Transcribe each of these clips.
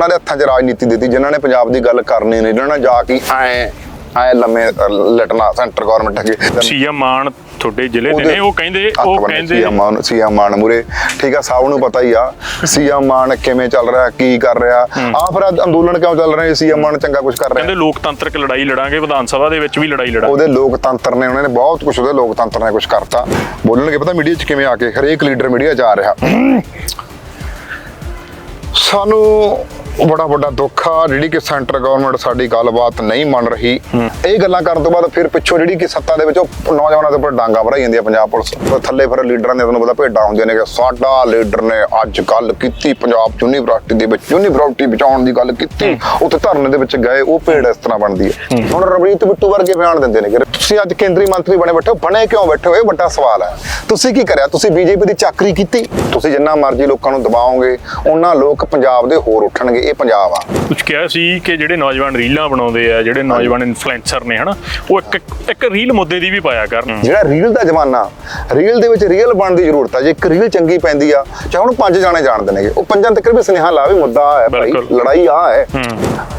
ਉਹਨਾਂ ਦੇ ਹੱਥਾਂ 'ਚ ਰਾਜਨੀਤੀ ਦਿੱਤੀ ਜਿਨ੍ਹਾਂ ਨੇ ਪੰਜਾਬ ਦੀ ਗੱਲ ਕਰਨੀ ਨਹੀਂ ਇਹਨਾਂ ਨੇ ਜਾ ਕੇ ਐ ਐ ਲੰਮੇ ਲਟਣਾ ਸੈਂਟਰ ਗਵਰਨਮੈਂਟ ਅੱਗੇ। ਸੀਐਮ ਮਾਨ ਤੁਹਾਡੇ ਜ਼ਿਲ੍ਹੇ ਦੇ ਨੇ ਉਹ ਕਹਿੰਦੇ ਉਹ ਕਹਿੰਦੇ ਸੀਐਮ ਮਾਨ ਸੀਐਮ ਮਾਨ ਮੂਰੇ। ਠੀਕ ਆ ਸਭ ਨੂੰ ਪਤਾ ਹੀ ਆ ਸੀਐਮ ਮਾਨ ਕਿਵੇਂ ਚੱਲ ਰਿਹਾ ਕੀ ਕਰ ਰਿਹਾ। ਆ ਫਿਰ ਅੰਦੋਲਨ ਕਿਉਂ ਚੱਲ ਰਹੇ? ਸੀਐਮ ਮਾਨ ਚੰਗਾ ਕੁਝ ਕਰ ਰਿਹਾ। ਕਹਿੰਦੇ ਲੋਕਤੰਤਰਕ ਲੜਾਈ ਲੜਾਂਗੇ ਵਿਧਾਨ ਸਭਾ ਦੇ ਵਿੱਚ ਵੀ ਲੜਾਈ ਲੜਾਂਗੇ। ਉਹਦੇ ਲੋਕਤੰਤਰ ਨੇ ਉਹਨਾਂ ਨੇ ਬਹੁਤ ਕੁਝ ਉਹਦੇ ਲੋਕਤੰਤਰ ਨੇ ਕੁਝ ਕਰਤਾ। ਬੋਲਣਗੇ ਪਤਾ ਮੀਡੀਆ 'ਚ ਕਿਵੇਂ ਆ ਕੇ ਹਰੇਕ ਲੀਡਰ ਮੀਡੀਆ 'ਚ ਆ ਰਿਹਾ ਸਾਨੂੰ ਬੜਾ ਵੱਡਾ ਦੁੱਖ ਆ, ਜਿਹੜੀ ਕਿ ਸੈਂਟਰ ਗਵਰਨਮੈਂਟ ਸਾਡੀ ਗੱਲਬਾਤ ਨਹੀਂ ਮੰਨ ਰਹੀ। ਇਹ ਗੱਲਾਂ ਕਰਨ ਤੋਂ ਬਾਅਦ ਫਿਰ ਪਿੱਛੋਂ ਜਿਹੜੀ ਕਿ ਸੱਤਾ ਦੇ ਵਿੱਚ ਉਹ ਨੌਜਵਾਨਾਂ ਦੇ ਉੱਪਰ ਡਾਂਗਾ ਭਰਾਈ ਜਾਂਦੀ ਆ ਪੰਜਾਬ ਪੁਲਿਸ। ਥੱਲੇ ਫਿਰ ਲੀਡਰਾਂ ਦੇ ਤੁਹਾਨੂੰ ਪਤਾ ਭੇਡਾਂ ਹੁੰਦੀਆਂ ਨੇ ਕਿ ਸਾਡਾ ਲੀਡਰ ਨੇ ਅੱਜ ਗੱਲ ਕੀਤੀ ਪੰਜਾਬ ਯੂਨੀਵਰਸਿਟੀ ਦੇ ਵਿੱਚ, ਯੂਨੀਵਰਸਿਟੀ ਬਚਾਉਣ ਦੀ ਗੱਲ ਕੀਤੀ, ਉੱਥੇ ਧਰਨੇ ਦੇ ਵਿੱਚ ਗਏ, ਉਹ ਭੇਡ ਇਸ ਤਰ੍ਹਾਂ ਬਣਦੀ ਹੈ ਹੁਣ ਰਵਨੀਤ ਬਿੱਟੂ ਵਰਗੇ ਬਿਆਨ ਦਿੰਦੇ ਨੇ ਕਿ ਤੁਸੀਂ ਅੱਜ ਕੇਂਦਰੀ ਮੰਤਰੀ ਬਣੇ ਬੈਠੇ ਹੋ, ਬਣੇ ਕਿਉਂ ਬੈਠੇ ਹੋ? ਇਹ ਵੱਡਾ ਸਵਾਲ ਹੈ ਤੁਸੀਂ ਕੀ ਕਰਿਆ? ਤੁਸੀਂ ਬੀਜੇਪੀ ਦੀ ਚਾਕਰੀ ਕੀਤੀ? ਤੁਸੀਂ ਜਿੰਨਾ ਮਰਜ਼ੀ ਲੋਕਾਂ ਨੂੰ ਦਬਾਓਗੇ, ਉਹਨਾਂ ਲੋਕ ਪੰਜਾਬ ਦੇ ਹੋਰ ਉੱਠਣਗੇ। ਇਹ ਪੰਜਾਬ ਆ। ਕੁਝ ਕਿਹਾ ਸੀ ਕਿ ਜਿਹੜੇ ਨੌਜਵਾਨ ਰੀਲਾਂ ਬਣਾਉਂਦੇ ਆ ਜਿਹੜੇ ਨੌਜਵਾਨ ਇਨਫਲੂਐਂਸਰ ਨੇ ਹਨਾ ਉਹ ਇੱਕ ਇੱਕ ਰੀਲ ਮੁੱਦੇ ਦੀ ਵੀ ਪਾਇਆ ਕਰਨ। ਜਿਹੜਾ ਰੀਲ ਦਾ ਜ਼ਮਾਨਾ ਰੀਲ ਦੇ ਵਿੱਚ ਰੀਲ ਬਣਨ ਦੀ ਜ਼ਰੂਰਤ ਆ। ਜੇ ਇੱਕ ਰੀਲ ਚੰਗੀ ਪੈਂਦੀ ਆ ਚਾਹੇ ਉਹਨੂੰ ਪੰਜ ਜਾਣੇ ਜਾਣਦੇ ਨੇਗੇ ਉਹ ਪੰਜਾਂ ਤੱਕ ਵੀ ਸੁਨੇਹਾ ਲਾਵੇ ਮੁੱਦਾ ਹੈ ਭਾਈ। ਲੜਾਈ ਆ ਹੈ।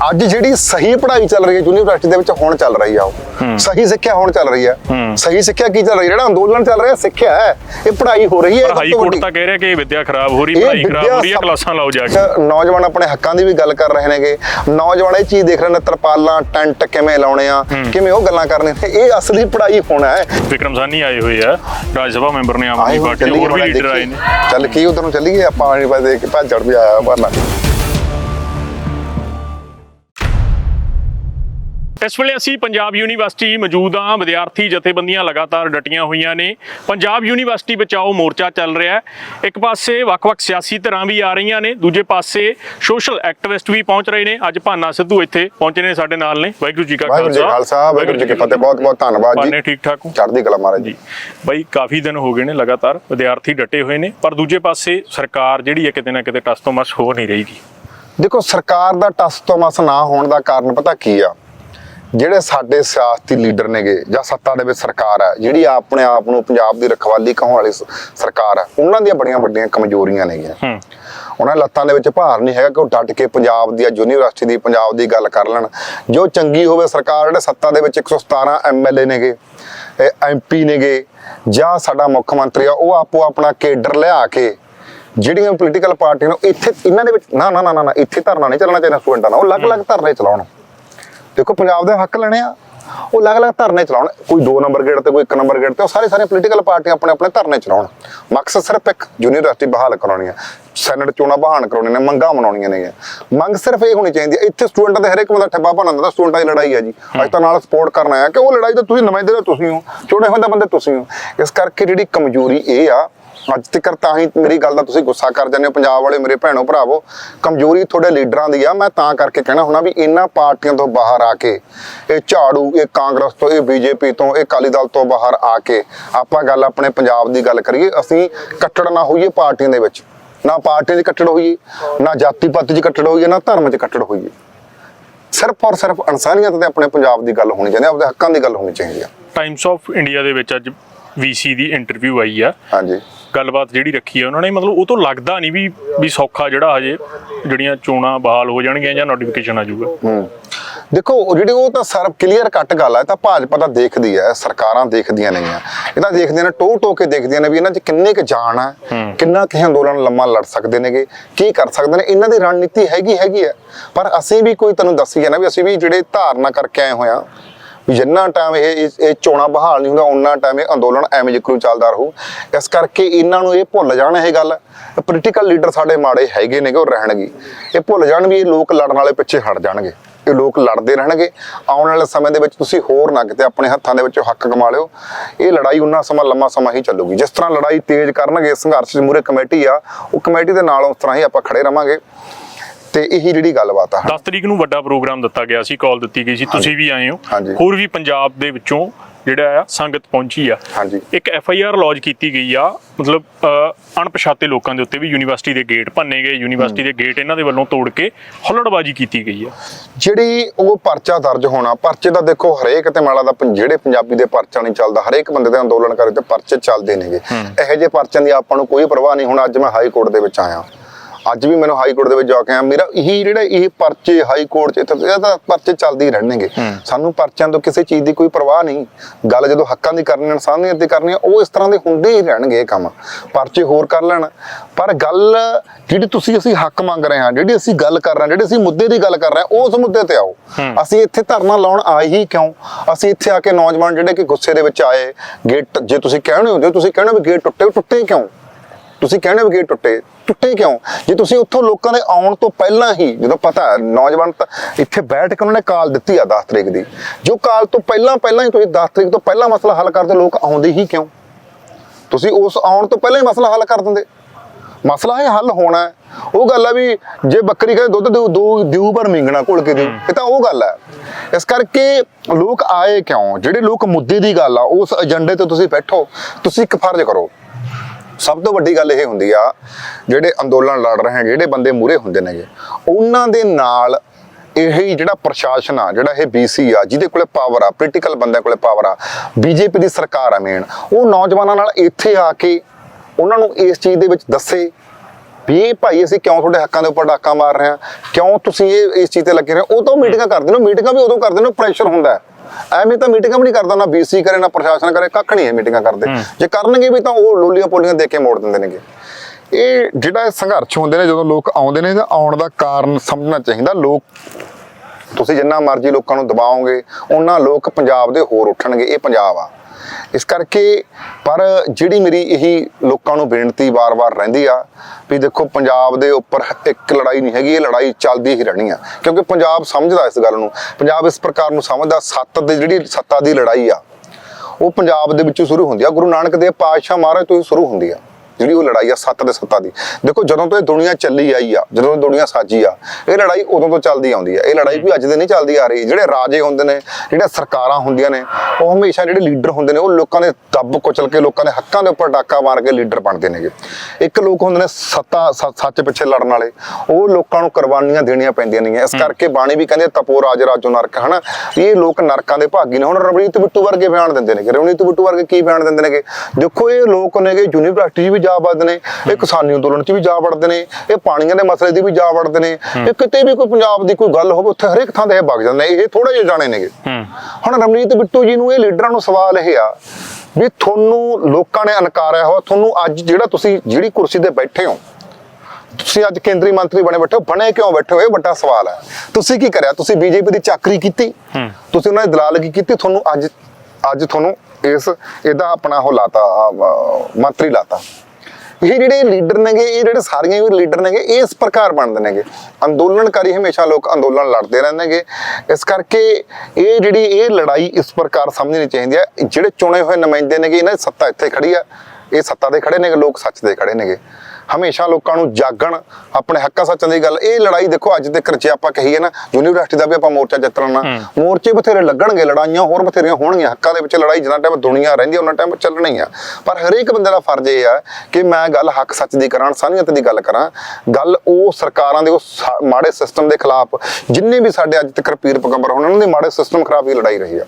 ਅੱਜ ਜਿਹੜੀ ਸਹੀ ਪੜ੍ਹਾਈ ਚੱਲ ਰਹੀ ਹੈ ਯੂਨੀਵਰਸਿਟੀ ਦੇ ਵਿੱਚ ਹੁਣ ਚੱਲ ਰਹੀ ਆ ਉਹ। ਸਹੀ ਸਿੱਖਿਆ ਹੁਣ ਚੱਲ ਰਹੀ ਹੈ। ਸਹੀ ਸਿੱਖਿਆ ਕੀ ਚੱਲ ਰਹੀ ਹੈ? ਜਿਹੜਾ ਅੰਦੋਲਨ ਚੱਲ ਰਿਹਾ ਸਿੱਖਿਆ ਹੈ। ਇਹ ਪੜ੍ਹਾਈ ਹੋ ਰਹੀ ਹੈ ਹਾਈ ਕੋਰਟ ਤਾਂ ਕਹਿ ਰਿਹਾ ਕਿ ਵਿਦਿਆ ਖਰਾਬ ਹੋ ਰਹੀ ਪੜ੍ਹਾਈ ਖਰਾਬ ਹੋ ਰਹੀ ਹੈ ਕਲਾਸਾਂ ਲਾਓ ਜਾ ਕੇ। ਨੌਜਵਾਨ ਆਪਣੇ ਹੱਕਾਂ ਦੀ ਵੀ ਗੱਲ ਕਰ ਰਹੇ ਨੇਗੇ। ਨੌਜਵਾਨ ਇਹ ਚੀਜ਼ ਦੇਖ ਰਹੇ ਨੇ ਤਰਪਾਲਾਂ ਟੈਂਟ ਕਿਵੇਂ ਲਾਉਣੇ ਆ ਕਿਵੇਂ ਉਹ ਗੱਲਾਂ ਕਰਨੇ ਨੇ। ਇਹ ਅਸਲੀ ਪੜ੍ਹਾਈ ਹੋਣਾ ਹੈ। ਵਿਕਰਮ ਸਾਨੀ ਆਏ ਹੋਏ ਆ ਰਾਜ ਸਭਾ ਮੈਂਬਰ ਨੇ ਆਮ ਆਦਮੀ ਪਾਰਟੀ ਹੋਰ ਵੀ ਲੀਡਰ ਆਏ। ਨੇ। ਚੱਲ ਕੀ ਉਧਰ ਨੂੰ ਚੱਲੀਏ ਆਪਾਂ ਆਣੀ ਬਾਅਦ ਦੇਖ ਕੇ ਭੱਜ ਚੜ ਵੀ ਆਇਆ ਬਾਹਰ ਇਸ ਵੇਲੇ ਅਸੀਂ ਪੰਜਾਬ ਯੂਨੀਵਰਸਿਟੀ ਮੌਜੂਦ ਹਾਂ। ਵਿਦਿਆਰਥੀ ਜਥੇਬੰਦੀਆਂ ਲਗਾਤਾਰ ਡਟੀਆਂ ਹੋਈਆਂ ਨੇ। ਪੰਜਾਬ ਯੂਨੀਵਰਸਿਟੀ ਬਚਾਓ ਮੋਰਚਾ ਚੱਲ ਰਿਹਾ ਹੈ। ਇੱਕ ਪਾਸੇ ਵੱਖ-ਵੱਖ ਸਿਆਸੀ ਧਿਰਾਂ ਵੀ ਆ ਰਹੀਆਂ ਨੇ। ਦੂਜੇ ਪਾਸੇ ਸੋਸ਼ਲ ਐਕਟਿਵਿਸਟ ਵੀ ਪਹੁੰਚ ਰਹੇ ਨੇ। ਅੱਜ ਭਾਨਾ ਸਿੱਧੂ ਇੱਥੇ ਪਹੁੰਚੇ ਨੇ ਸਾਡੇ ਨਾਲ ਨੇ। ਵਾਹਿਗੁਰੂ ਜੀ ਕਾ ਖਾਲਸਾ। ਵਾਹਿਗੁਰੂ ਜੀ ਕੀ ਫਤਿਹ। ਬਹੁਤ ਬਹੁਤ ਧੰਨਵਾਦ ਜੀ। ਠੀਕ ਠਾਕ ਹੋ? ਚੜ੍ਹਦੀ ਕਲਾ ਮਹਾਰਾਜ ਜੀ ਜੀ। ਬਾਈ ਕਾਫੀ ਦਿਨ ਹੋ ਗਏ ਨੇ ਲਗਾਤਾਰ ਵਿਦਿਆਰਥੀ ਡਟੇ ਹੋਏ ਨੇ। ਪਰ ਦੂਜੇ ਪਾਸੇ ਸਰਕਾਰ ਜਿਹੜੀ ਹੈ ਕਿਤੇ ਨਾ ਕਿਤੇ ਟਸ ਤੋਂ ਮਸ ਹੋ ਨਹੀਂ ਰਹੀਗੀ। ਦੇਖੋ ਸਰਕਾਰ ਦਾ ਟਸ ਤੋਂ ਮਸ ਨਾ ਹੋਣ ਦਾ ਕਾਰਨ ਪਤਾ ਕੀ ਆ? ਜਿਹੜੇ ਸਾਡੇ ਸਿਆਸਤੀ ਲੀਡਰ ਨੇਗੇ ਜਾਂ ਸੱਤਾ ਦੇ ਵਿੱਚ ਸਰਕਾਰ ਹੈ ਜਿਹੜੀ ਆਪਣੇ ਆਪ ਨੂੰ ਪੰਜਾਬ ਦੀ ਰਖਵਾਲੀ ਕਹਾਉਣ ਵਾਲੀ ਸਰਕਾਰ ਹੈ ਉਹਨਾਂ ਦੀਆਂ ਬੜੀਆਂ ਵੱਡੀਆਂ ਕਮਜ਼ੋਰੀਆਂ ਨੇਗੀਆਂ। ਹੂੰ। ਉਹਨਾਂ ਲੱਤਾਂ ਦੇ ਵਿੱਚ ਭਾਰ ਨਹੀਂ ਹੈਗਾ ਕਿ ਉਹ ਡਟ ਕੇ ਪੰਜਾਬ ਦੀ ਜਾਂ ਯੂਨੀਵਰਸਿਟੀ ਦੀ ਪੰਜਾਬ ਦੀ ਗੱਲ ਕਰ ਲੈਣ। ਜੋ ਚੰਗੀ ਹੋਵੇ ਸਰਕਾਰ ਜਿਹੜੇ ਸੱਤਾ ਦੇ ਵਿੱਚ 117 ਐਮਐਲਏ ਨੇਗੇ ਐਮਪੀ ਨੇਗੇ ਜਾਂ ਸਾਡਾ ਮੁੱਖ ਮੰਤਰੀ ਆ ਉਹ ਆਪੋ ਆਪਣਾ ਕੇਡਰ ਲਿਆ ਕੇ ਜਿਹੜੀਆਂ ਪੋਲੀਟੀਕਲ ਪਾਰਟੀਆਂ ਨੂੰ ਇੱਥੇ ਇਹਨਾਂ ਦੇ ਵਿੱਚ ਨਾ ਨਾ ਨਾ ਨਾ ਨਾ ਇੱਥੇ ਧਰਨਾ ਨਹੀਂ ਚੱਲਣਾ ਚਾਹੀਦਾ ਸਟੂਡੈਂਟਾਂ ਦਾ ਉਹ ਅਲੱਗ-ਅਲੱਗ ਧਰਨੇ ਚਲਾਉਣ। ਦੇਖੋ ਪੰਜਾਬ ਦੇ ਹੱਕ ਲੈਣੇ ਆ। ਉਹ ਅਲੱਗ-ਅਲੱਗ ਧਰਨੇ ਚਲਾਉਣ। ਕੋਈ 2 ਨੰਬਰ ਗੇੜ ਤੇ ਕੋਈ 1 ਨੰਬਰ ਗੇੜ ਤੇ ਉਹ ਸਾਰੇ ਸਾਰੇ ਪੋਲੀਟੀਕਲ ਪਾਰਟੀਆਂ ਆਪਣੇ ਆਪਣੇ ਧਰਨੇ ਚਲਾਉਣ। ਮਕਸਦ ਸਿਰਫ ਇੱਕ ਯੂਨੀਵਰਸਿਟੀ ਬਹਾਲ ਕਰਾਉਣੀ ਹੈ ਸੈਨੇਟ ਚੋਣਾਂ ਬਹਾਲ ਕਰਾਉਣੀਆਂ ਨੇ ਮੰਗਾਂ ਮਨਾਉਣੀਆਂ ਨੇ। ਮੰਗ ਸਿਰਫ ਇਹ ਹੋਣੀ ਚਾਹੀਦੀ ਹੈ ਇੱਥੇ ਸਟੂਡੈਂਟ ਦੇ ਹਰੇਕ ਬੰਦਾ ਠੱਬਾ ਬਣਾਉਂਦਾ ਸਟੂਡੈਂਟਾਂ ਦੀ ਲੜਾਈ ਹੈ ਜੀ। ਅੱਜ ਤਾਂ ਨਾਲ ਸਪੋਰਟ ਕਰਨ ਆਇਆ ਕਿ ਉਹ ਲੜਾਈ ਤਾਂ ਤੁਸੀਂ ਨੁਮਾਇੰਦੇ ਤਾਂ ਤੁਸੀਂ ਹੋ। ਚੁਣੇ ਹੋਏ ਤਾਂ ਬੰਦੇ ਤੁਸੀਂ ਹੋ। ਇਸ ਕਰਕੇ ਜਿਹੜੀ ਕਮਜ਼ੋਰੀ ਇਹ ਆ ਅੱਜ ਤੱਕ ਤਾਂ ਹੀ ਮੇਰੀ ਗੱਲ ਦਾ ਤੁਸੀਂ ਗੁੱਸਾ ਕਰ ਜਾਂਦੇ ਹੋ ਪੰਜਾਬ ਵਾਲੇ ਮੇਰੇ ਭੈਣੋ ਭਰਾਵੋ ਕਮਜ਼ੋਰੀ ਤੁਹਾਡੇ ਲੀਡਰਾਂ ਦੀ ਆ ਮੈਂ ਤਾਂ ਕਰਕੇ ਕਹਿਣਾ ਹੁਣਾ ਵੀ ਇਹਨਾਂ ਪਾਰਟੀਆਂ ਤੋਂ ਬਾਹਰ ਆ ਕੇ ਇਹ ਝਾੜੂ ਇਹ ਕਾਂਗਰਸ ਤੋਂ ਇਹ ਬੀਜੇਪੀ ਤੋਂ ਇਹ ਅਕਾਲੀ ਦਲ ਤੋਂ ਬਾਹਰ ਆ ਕੇ ਆਪਾਂ ਗੱਲ ਆਪਣੇ ਪੰਜਾਬ ਦੀ ਗੱਲ ਕਰੀਏ ਅਸੀਂ ਕੱਟੜ ਨਾ ਹੋਈਏ ਪਾਰਟੀਆਂ ਦੇ ਵਿੱਚ ਨਾ ਪਾਰਟੀ 'ਚ ਕੱਟੜ ਹੋਈਏ ਨਾ ਜਾਤੀ ਪਾਤੀ 'ਚ ਕੱਟੜ ਹੋਈਏ ਨਾ ਧਰਮ 'ਚ ਕੱਟੜ ਹੋਈਏ। ਸਿਰਫ ਔਰ ਸਿਰਫ ਇਨਸਾਨੀਅਤ ਤੇ ਆਪਣੇ ਪੰਜਾਬ ਦੀ ਗੱਲ ਹੋਣੀ ਚਾਹੀਦੀ ਹੈ ਆਪਣੇ ਹੱਕਾਂ ਦੀ ਗੱਲ ਹੋਣੀ ਚਾਹੀਦੀ ਆ। ਟਾਈਮਸ ਆਫ ਇੰਡੀਆ ਦੇ ਵਿੱਚ ਅੱਜ ਵੀਸੀ ਦੀ ਇੰਟਰਵਿਊ ਆਈ ਆ। ਹਾਂਜੀ। ਗੱਲਬਾਤ ਜਿਹੜੀ ਰੱਖੀ ਆ ਉਹਨਾਂ ਨੇ ਮਤਲਬ ਉਹ ਤੋਂ ਲੱਗਦਾ ਨਹੀਂ ਵੀ ਵੀ ਸੌਖਾ ਜਿਹੜਾ ਹਜੇ ਜਿਹੜੀਆਂ ਚੋਣਾਂ ਬਹਾਲ ਹੋ ਜਾਣਗੀਆਂ ਜਾਂ ਨੋਟੀਫਿਕੇਸ਼ਨ ਆ ਜਾਊਗਾ। ਹੂੰ। ਦੇਖੋ ਜਿਹੜੀ ਉਹ ਤਾਂ ਸਰਬ ਕਲੀਅਰ ਕੱਟ ਗੱਲ ਹੈ ਤਾਂ ਭਾਜਪਾ ਤਾਂ ਦੇਖਦੀ ਹੈ ਸਰਕਾਰਾਂ ਦੇਖਦੀਆਂ ਨਹੀਂ ਆ ਇਹ ਤਾਂ ਦੇਖਦੀਆਂ ਨੇ ਟੋ ਟੋ ਕੇ ਦੇਖਦੀਆਂ ਨੇ ਵੀ ਇਹਨਾਂ 'ਚ ਕਿੰਨੇ ਕੁ ਜਾਨ ਆ ਕਿੰਨਾ ਕੁ ਅੰਦੋਲਨ ਲੰਮਾ ਲੜ ਸਕਦੇ ਨੇਗੇ ਕੀ ਕਰ ਸਕਦੇ ਨੇ ਇਹਨਾਂ ਦੀ ਰਣਨੀਤੀ ਹੈਗੀ ਹੈਗੀ ਹੈ ਪਰ ਅਸੀਂ ਵੀ ਕੋਈ ਤੁਹਾਨੂੰ ਦੱਸੀ ਹੈ ਨਾ ਵੀ ਅਸੀਂ ਵੀ ਜਿਹੜੇ ਧਾਰਨਾ ਕਰਕੇ ਆਏ ਹੋਇਆ ਜਿੰਨਾ ਟਾਈਮ ਇਹ ਇਹ- ਇਹ ਚੋਣਾਂ ਬਹਾਲ ਨਹੀਂ ਹੁੰਦਾ ਉਹਨਾਂ ਟਾਈਮ ਇਹ ਅੰਦੋਲਨ ਐਵੇਂ ਜਿਕਰੂ ਚੱਲਦਾ ਰਹੂ। ਇਸ ਕਰਕੇ ਇਹਨਾਂ ਨੂੰ ਇਹ ਭੁੱਲ ਜਾਣ ਇਹ ਗੱਲ। ਪੋਲੀਟੀਕਲ ਲੀਡਰ ਸਾਡੇ ਮਾੜੇ ਹੈਗੇ ਨੇਗੇ, ਉਹ ਰਹਿਣਗੇ। ਇਹ ਭੁੱਲ ਜਾਣ ਵੀ ਇਹ ਲੋਕ ਲੜਨ ਵਾਲੇ ਪਿੱਛੇ ਹਟ ਜਾਣਗੇ। ਇਹ ਲੋਕ ਲੜਦੇ ਰਹਿਣਗੇ। ਆਉਣ ਵਾਲੇ ਸਮੇਂ ਦੇ ਵਿੱਚ ਤੁਸੀਂ ਹੋਰ ਨਾ ਕਿਤੇ ਆਪਣੇ ਹੱਥਾਂ ਦੇ ਵਿੱਚੋਂ ਹੱਕ ਕਮਾ ਲਿਓ। ਇਹ ਲੜਾਈ ਉਹਨਾਂ ਸਮਾਂ, ਲੰਮਾ ਸਮਾਂ ਹੀ ਚੱਲੂਗੀ। ਜਿਸ ਤਰ੍ਹਾਂ ਲੜਾਈ ਤੇਜ਼ ਕਰਨਗੇ, ਸੰਘਰਸ਼ ਦੇ ਮੂਰੇ ਕਮੇਟੀ ਆ, ਉਹ ਕਮੇਟੀ ਦੇ ਨਾਲ ਉਸ ਤਰ੍ਹਾਂ ਹੀ ਆਪਾਂ ਖੜੇ ਰਵਾਂਗੇ। ਤੇ ਇਹੀ ਜਿਹੜੀ ਗੱਲਬਾਤ ਆ। 10 ਤਰੀਕ ਨੂੰ ਵੱਡਾ ਪ੍ਰੋਗਰਾਮ ਦਿੱਤਾ ਗਿਆ ਸੀ ਕਾਲ ਦਿੱਤੀ ਗਈ ਸੀ। ਤੁਸੀਂ ਵੀ ਆਏ ਹੋ। ਹੋਰ ਵੀ ਪੰਜਾਬ ਦੇ ਵਿੱਚੋਂ ਜਿਹੜਾ ਆ ਸੰਗਤ ਪਹੁੰਚੀ ਆ। ਹਾਂਜੀ। ਇੱਕ ਐਫ ਆਈ ਆਰ ਲੌਜ ਕੀਤੀ ਗਈ ਆ ਮਤਲਬ ਅਣਪਛਾਤੇ ਲੋਕਾਂ ਦੇ ਉੱਤੇ ਵੀ ਯੂਨੀਵਰਸਿਟੀ ਦੇ ਗੇਟ ਭੰਨੇ ਗਏ। ਯੂਨੀਵਰਸਿਟੀ ਦੇ ਗੇਟ ਇਹਨਾਂ ਦੇ ਵੱਲੋਂ ਤੋੜ ਕੇ ਹੁੱਲੜਬਾਜੀ ਕੀਤੀ ਗਈ ਆ। ਜਿਹੜੀ ਉਹ ਪਰਚਾ ਦਰਜ ਹੋਣਾ ਪਰਚੇ ਦਾ ਦੇਖੋ ਹਰੇਕ ਤੇ ਮਾਲਾ ਦਾ ਜਿਹੜੇ ਪੰਜਾਬੀ ਦੇ ਪਰਚਾ ਨਹੀਂ ਚੱਲਦਾ ਹਰੇਕ ਬੰਦੇ ਦੇ ਅੰਦੋਲਨ ਕਰੇ ਤੇ ਪਰਚੇ ਚੱਲਦੇ ਨੇਗੇ। ਇਹੋ ਜਿਹੇ ਪਰਚਿਆਂ ਦੀ ਆਪਾਂ ਨੂੰ ਕੋਈ ਪਰਵਾਹ ਨਹੀਂ ਹੁਣ ਅੱਜ ਮੈਂ ਹਾਈ ਕੋਰਟ ਦੇ ਵਿੱਚ ਆਇਆ। ਅੱਜ ਵੀ ਮੈਨੂੰ ਹਾਈ ਕੋਰਟ ਦੇ ਵਿੱਚ ਜਾ ਕੇ ਆ ਮੇਰਾ ਇਹੀ ਜਿਹੜਾ ਇਹ ਪਰਚੇ ਹਾਈ ਕੋਰਟ 'ਚ ਇੱਥੇ ਤਾਂ ਪਰਚੇ ਚੱਲਦੇ ਹੀ ਰਹਿਣਗੇ। ਸਾਨੂੰ ਪਰਚਿਆਂ ਤੋਂ ਕਿਸੇ ਚੀਜ਼ ਦੀ ਕੋਈ ਪਰਵਾਹ ਨਹੀਂ। ਗੱਲ ਜਦੋਂ ਹੱਕਾਂ ਦੀ ਕਰਨੀ ਇਨਸਾਨੀਅਤ ਦੀ ਕਰਨੀ ਉਹ ਇਸ ਤਰ੍ਹਾਂ ਦੇ ਹੁੰਦੇ ਹੀ ਰਹਿਣਗੇ ਇਹ ਕੰਮ। ਪਰਚੇ ਹੋਰ ਕਰ ਲੈਣ। ਪਰ ਗੱਲ ਜਿਹੜੀ ਤੁਸੀਂ ਅਸੀਂ ਹੱਕ ਮੰਗ ਰਹੇ ਹਾਂ ਜਿਹੜੀ ਅਸੀਂ ਗੱਲ ਕਰ ਰਹੇ ਹਾਂ ਜਿਹੜੇ ਅਸੀਂ ਮੁੱਦੇ ਦੀ ਗੱਲ ਕਰ ਰਹੇ ਹਾਂ ਉਸ ਮੁੱਦੇ ਤੇ ਆਓ। ਅਸੀਂ ਇੱਥੇ ਧਰਨਾ ਲਾਉਣ ਆਏ ਹੀ ਕਿਉਂ? ਅਸੀਂ ਇੱਥੇ ਆ ਕੇ ਨੌਜਵਾਨ ਜਿਹੜੇ ਕਿ ਗੁੱਸੇ ਦੇ ਵਿੱਚ ਆਏ ਗੇਟ ਜੇ ਤੁਸੀਂ ਕਹਿਣੇ ਹੁੰਦੇ ਤੁਸੀਂ ਕਹਿਣਾ ਵੀ ਗੇਟ ਟੁੱਟੇ ਟੁੱਟੇ ਕਿਉਂ? ਤੁਸੀਂ ਕਹਿੰਦੇ ਹੋ ਗੇਟ ਟੁੱਟੇ। ਟੁੱਟੇ ਕਿਉਂ? ਜੇ ਤੁਸੀਂ ਉੱਥੋਂ ਲੋਕਾਂ ਦੇ ਆਉਣ ਤੋਂ ਪਹਿਲਾਂ ਹੀ, ਜਦੋਂ ਪਤਾ ਨੌਜਵਾਨ ਤਾਂ ਇੱਥੇ ਬੈਠ ਕੇ ਉਹਨਾਂ ਨੇ ਕਾਲ ਦਿੱਤੀ ਆ 10 ਤਰੀਕ ਦੀ। ਜੋ ਕਾਲ ਤੋਂ ਪਹਿਲਾਂ ਪਹਿਲਾਂ ਹੀ ਤੁਸੀਂ 10 ਤਰੀਕ ਤੋਂ ਪਹਿਲਾਂ ਮਸਲਾ ਹੱਲ ਕਰਦੇ, ਲੋਕ ਆਉਂਦੇ ਹੀ ਕਿਉਂ? ਤੁਸੀਂ ਉਸ ਆਉਣ ਤੋਂ ਪਹਿਲਾਂ ਹੀ ਮਸਲਾ ਹੱਲ ਕਰ ਦਿੰਦੇ। ਮਸਲਾ ਇਹ ਹੱਲ ਹੋਣਾ ਉਹ ਗੱਲ ਆ ਵੀ ਜੇ ਬੱਕਰੀ ਕਹੇ ਦੁੱਧ ਦਿਓ ਦੋ ਦਿਊ ਪਰ ਮਿੰਗਣਾ ਘੋਲ ਕੇ ਦਿਓ ਇਹ ਤਾਂ ਉਹ ਗੱਲ ਹੈ। ਇਸ ਕਰਕੇ ਲੋਕ ਆਏ ਕਿਉਂ? ਜਿਹੜੇ ਲੋਕ ਮੁੱਦੇ ਦੀ ਗੱਲ ਆ, ਉਸ ਏਜੰਡੇ ਤੇ ਤੁਸੀਂ ਬੈਠੋ, ਤੁਸੀਂ ਇੱਕ ਫਰਜ਼ ਕਰੋ। ਸਭ ਤੋਂ ਵੱਡੀ ਗੱਲ ਇਹ ਹੁੰਦੀ ਆ ਜਿਹੜੇ ਅੰਦੋਲਨ ਲੜ ਰਹੇ ਆ ਜਿਹੜੇ ਬੰਦੇ ਮੂਰੇ ਹੁੰਦੇ ਨੇਗੇ ਉਹਨਾਂ ਦੇ ਨਾਲ ਇਹ ਹੀ ਜਿਹੜਾ ਪ੍ਰਸ਼ਾਸਨ ਆ ਜਿਹੜਾ ਇਹ ਬੀਸੀ ਆ ਜਿਹਦੇ ਕੋਲੇ ਪਾਵਰ ਆ ਪੋਲੀਟੀਕਲ ਬੰਦਿਆਂ ਕੋਲੇ ਪਾਵਰ ਆ ਬੀਜੇਪੀ ਦੀ ਸਰਕਾਰ ਆ ਮੇਨ ਉਹ ਨੌਜਵਾਨਾਂ ਨਾਲ ਇੱਥੇ ਆ ਕੇ ਉਹਨਾਂ ਨੂੰ ਇਸ ਚੀਜ਼ ਦੇ ਵਿੱਚ ਦੱਸੇ ਵੀ ਇਹ ਭਾਈ ਅਸੀਂ ਕਿਉਂ ਤੁਹਾਡੇ ਹੱਕਾਂ ਦੇ ਉੱਪਰ ਡਾਕਾ ਮਾਰ ਰਹੇ ਹਾਂ? ਕਿਉਂ ਤੁਸੀਂ ਇਹ ਇਸ ਚੀਜ਼ ਤੇ ਲੱਗੇ ਰਹੇ ਹੋ? ਉਹ ਤਾਂ ਮੀਟਿੰਗਾਂ ਕਰਦੇ ਨੇ ਮੀਟਿੰਗਾਂ ਵੀ ਉਦੋਂ ਕਰਦੇ ਨੇ ਪ੍ਰੈਸ਼ਰ ਹੁੰਦਾ ਹੈ। ਐਵੇਂ ਤਾਂ ਮੀਟਿੰਗਾਂ ਵੀ ਨਹੀਂ ਕਰਦਾ ਨਾ ਬੀਸੀ ਕਰੇ ਨਾ ਪ੍ਰਸ਼ਾਸਨ ਕਰੇ ਕੱਖ ਨਹੀਂ ਹੈ ਮੀਟਿੰਗਾਂ ਕਰਦੇ। ਜੇ ਕਰਨਗੇ ਵੀ ਤਾਂ ਉਹ ਲੋਲੀਆਂ ਪੋਲੀਆਂ ਦੇ ਕੇ ਮੋੜ ਦਿੰਦੇ ਨੇਗੇ। ਇਹ ਜਿਹੜਾ ਇਹ ਸੰਘਰਸ਼ ਹੁੰਦੇ ਨੇ ਜਦੋਂ ਲੋਕ ਆਉਂਦੇ ਨੇ ਤਾਂ ਆਉਣ ਦਾ ਕਾਰਨ ਸਮਝਣਾ ਚਾਹੀਦਾ। ਲੋਕ ਤੁਸੀਂ ਜਿੰਨਾ ਮਰਜ਼ੀ ਲੋਕਾਂ ਨੂੰ ਦਬਾਓਗੇ ਉਹਨਾਂ ਲੋਕ ਪੰਜਾਬ ਦੇ ਹੋਰ ਉੱਠਣਗੇ। ਇਹ ਪੰਜਾਬ ਆ। ਇਸ ਕਰਕੇ ਪਰ ਜਿਹੜੀ ਮੇਰੀ ਇਹੀ ਲੋਕਾਂ ਨੂੰ ਬੇਨਤੀ ਵਾਰ-ਵਾਰ ਰਹਿੰਦੀ ਆ ਵੀ ਦੇਖੋ ਪੰਜਾਬ ਦੇ ਉੱਪਰ ਇੱਕ ਲੜਾਈ ਨਹੀਂ ਹੈਗੀ, ਇਹ ਲੜਾਈ ਚੱਲਦੀ ਹੀ ਰਹਿਣੀ ਆ। ਕਿਉਂਕਿ ਪੰਜਾਬ ਸਮਝਦਾ ਇਸ ਗੱਲ ਨੂੰ। ਪੰਜਾਬ ਇਸ ਪ੍ਰਕਾਰ ਨੂੰ ਸਮਝਦਾ, ਸੱਤ ਦੀ ਜਿਹੜੀ ਸੱਤਾ ਦੀ ਲੜਾਈ ਆ, ਉਹ ਪੰਜਾਬ ਦੇ ਵਿੱਚੋਂ ਸ਼ੁਰੂ ਹੁੰਦੀ ਆ। ਗੁਰੂ ਨਾਨਕ ਦੇਵ ਪਾਤਸ਼ਾਹ ਮਹਾਰਾਜ ਤੋਂ ਹੀ ਸ਼ੁਰੂ ਹੁੰਦੀ ਆ। ਜਿਹੜੀ ਉਹ ਲੜਾਈ ਆ ਸੱਤ ਦੇ ਸੱਤਾ ਦੀ। ਦੇਖੋ ਜਦੋਂ ਤੋਂ ਇਹ ਦੁਨੀਆ ਚੱਲੀ ਆਈ ਆ ਜਦੋਂ ਇਹ ਦੁਨੀਆ ਸਾਜੀ ਆ ਇਹ ਲੜਾਈ ਉਦੋਂ ਤੋਂ ਚੱਲਦੀ ਆਉਂਦੀ ਆ। ਇਹ ਲੜਾਈ ਵੀ ਅੱਜ ਦੇ ਨਹੀਂ ਚੱਲਦੀ ਆ ਰਹੀ। ਜਿਹੜੇ ਰਾਜੇ ਹੁੰਦੇ ਨੇ ਜਿਹੜੇ ਸਰਕਾਰਾਂ ਹੁੰਦੀਆਂ ਨੇ ਉਹ ਹਮੇਸ਼ਾ ਜਿਹੜੇ ਲੀਡਰ ਹੁੰਦੇ ਨੇ ਉਹ ਲੋਕਾਂ ਦੇ ਦੱਬ ਕੁਚਲ ਕੇ ਲੋਕਾਂ ਦੇ ਹੱਕਾਂ ਦੇ ਉੱਪਰ ਡਾਕਾ ਮਾਰ ਕੇ ਲੀਡਰ ਬਣਦੇ ਨੇਗੇ। ਇੱਕ ਲੋਕ ਹੁੰਦੇ ਨੇ ਸੱਤਾ ਸੱਚ ਪਿੱਛੇ ਲੜਨ ਵਾਲੇ ਉਹ ਲੋਕਾਂ ਨੂੰ ਕੁਰਬਾਨੀਆਂ ਦੇਣੀਆਂ ਪੈਂਦੀਆਂ ਨੇ ਇਸ ਕਰਕੇ ਬਾਣੀ ਵੀ ਕਹਿੰਦੇ ਤਪੋ ਰਾਜ ਰਾਜੋ ਨਰਕ ਹਨਾ? ਇਹ ਲੋਕ ਨਰਕਾਂ ਦੇ ਭਾਗੀ ਨੇ। ਹੁਣ ਰਵਨੀਤ ਬਿੱਟੂ ਵਰਗੇ ਬਿਆਨ ਦਿੰਦੇ ਨੇਗੇ। ਰਵਨੀਤ ਬਿੱਟੂ ਵਰਗੇ ਕੀ ਬਿਆਨ ਦਿੰਦੇ ਨੇਗੇ? ਦੇਖੋ ਇਹ ਲੋਕ ਨੇਗੇ ਯੂਨੀਵਰਸਿਟੀ ਵੀ ਜਾ ਵੜਦੇ ਨੇ ਇਹ ਕਿਸਾਨੀ ਅੰਦੋਲਨ 'ਚ ਵੀ ਜਾ ਵੜਦੇ ਨੇ ਇਹ ਪਾਣੀਆਂ ਦੇ ਮਸਲੇ ਦੀ ਵੀ ਜਾ ਵੜਦੇ ਨੇ ਇਹ ਕਿਤੇ ਵੀ ਕੋਈ ਪੰਜਾਬ ਦੀ ਕੋਈ ਗੱਲ ਹੋਵੇ ਉੱਥੇ ਹਰੇਕ ਥਾਂ ਤੇ ਇਹ ਵਗ ਜਾਂਦੇ ਨੇ ਇਹ ਥੋੜੇ ਜਿਹੇ ਜਾਣੇ ਨੇਗੇ। ਹੁਣ ਰਵਨੀਤ ਬਿੱਟੂ ਜੀ ਨੂੰ ਇਹ ਲੀਡਰਾਂ ਨੂੰ ਸਵਾਲ ਇਹ ਆ ਵੀ ਤੁਹਾਨੂੰ ਲੋਕਾਂ ਨੇ ਅਨਕਾਰਿਆ ਹੋਇਆ ਤੁਹਾਨੂੰ ਅੱਜ ਜਿਹੜਾ ਤੁਸੀਂ ਜਿਹੜੀ ਕੁਰਸੀ ਤੇ ਬੈਠੇ ਹੋ ਤੁਸੀਂ ਅੱਜ ਕੇਂਦਰੀ ਮੰਤਰੀ ਬਣੇ ਬੈਠੇ ਹੋ ਬਣੇ ਕਿਉਂ ਬੈਠੇ ਹੋ ਇਹ ਵੱਡਾ ਸਵਾਲ ਹੈ। ਤੁਸੀਂ ਕੀ ਕਰਿਆ? ਤੁਸੀਂ ਬੀਜੇਪੀ ਦੀ ਚਾਕਰੀ ਕੀਤੀ ਤੁਸੀਂ ਉਹਨਾਂ ਦੀ ਦਲਾਲਗੀ ਕੀਤੀ ਤੁਹਾਨੂੰ ਅੱਜ ਅੱਜ ਤੁਹਾਨੂੰ ਇਸ ਇਹਦਾ ਆਪਣਾ ਉਹ ਲਾਤਾ ਮੰਤਰੀ ਲਾਤਾ। ਇਹ ਜਿਹੜੇ ਲੀਡਰ ਨੇਗੇ, ਇਹ ਜਿਹੜੇ ਸਾਰੀਆਂ ਵੀ ਲੀਡਰ ਨੇਗੇ, ਇਹ ਇਸ ਪ੍ਰਕਾਰ ਬਣਦੇ ਨੇਗੇ। ਅੰਦੋਲਨਕਾਰੀ ਹਮੇਸ਼ਾ ਲੋਕ ਅੰਦੋਲਨ ਲੜਦੇ ਰਹਿੰਦੇ ਨੇਗੇ। ਇਸ ਕਰਕੇ ਇਹ ਜਿਹੜੀ ਇਹ ਲੜਾਈ ਇਸ ਪ੍ਰਕਾਰ ਸਮਝਣੀ ਚਾਹੀਦੀ ਹੈ ਜਿਹੜੇ ਚੁਣੇ ਹੋਏ ਨੁਮਾਇੰਦੇ ਨੇਗੇ, ਇਹਨਾਂ ਦੀ ਸੱਤਾ ਇੱਥੇ ਖੜੀ ਆ। ਇਹ ਸੱਤਾ ਦੇ ਖੜੇ ਨੇਗੇ, ਲੋਕ ਸੱਚ ਦੇ ਖੜੇ ਨੇਗੇ। ਹਮੇਸ਼ਾ ਲੋਕਾਂ ਨੂੰ ਜਾਗਣ ਆਪਣੇ ਹੱਕਾਂ ਸੱਚਾਂ ਦੀ ਗੱਲ। ਇਹ ਲੜਾਈ ਦੇਖੋ ਅੱਜ ਤੱਕ ਜੇ ਆਪਾਂ ਕਹੀਏ ਨਾ ਯੂਨੀਵਰਸਿਟੀ ਦਾ ਵੀ ਆਪਾਂ ਮੋਰਚਾ ਜਿੱਤਣਾ ਮੋਰਚੇ ਬਥੇਰੇ ਲੱਗਣਗੇ ਲੜਾਈਆਂ ਹੋਰ ਬਥੇਰੀਆਂ ਹੋਣਗੀਆਂ। ਹੱਕਾਂ ਦੇ ਵਿੱਚ ਲੜਾਈ ਜਿੰਨਾ ਟਾਈਮ ਦੁਨੀਆ ਰਹਿੰਦੀ ਉਹਨਾਂ ਟਾਈਮ ਚੱਲਣੀ ਆ। ਪਰ ਹਰੇਕ ਬੰਦੇ ਦਾ ਫਰਜ਼ ਇਹ ਆ ਕਿ ਮੈਂ ਗੱਲ ਹੱਕ ਸੱਚ ਦੀ ਕਰਾਂ ਇਨਸਾਨੀਅਤ ਦੀ ਗੱਲ ਕਰਾਂ। ਗੱਲ ਉਹ ਸਰਕਾਰਾਂ ਦੇ ਉਹ ਮਾੜੇ ਸਿਸਟਮ ਦੇ ਖਿਲਾਫ ਜਿੰਨੇ ਵੀ ਸਾਡੇ ਅੱਜ ਤੱਕ ਪੀਰ ਪਗੰਬਰ ਹੋਣ ਉਹਨਾਂ ਦੇ ਮਾੜੇ ਸਿਸਟਮ ਖਿਲਾਫ ਹੀ ਲੜਾਈ ਰਹੀ ਆ।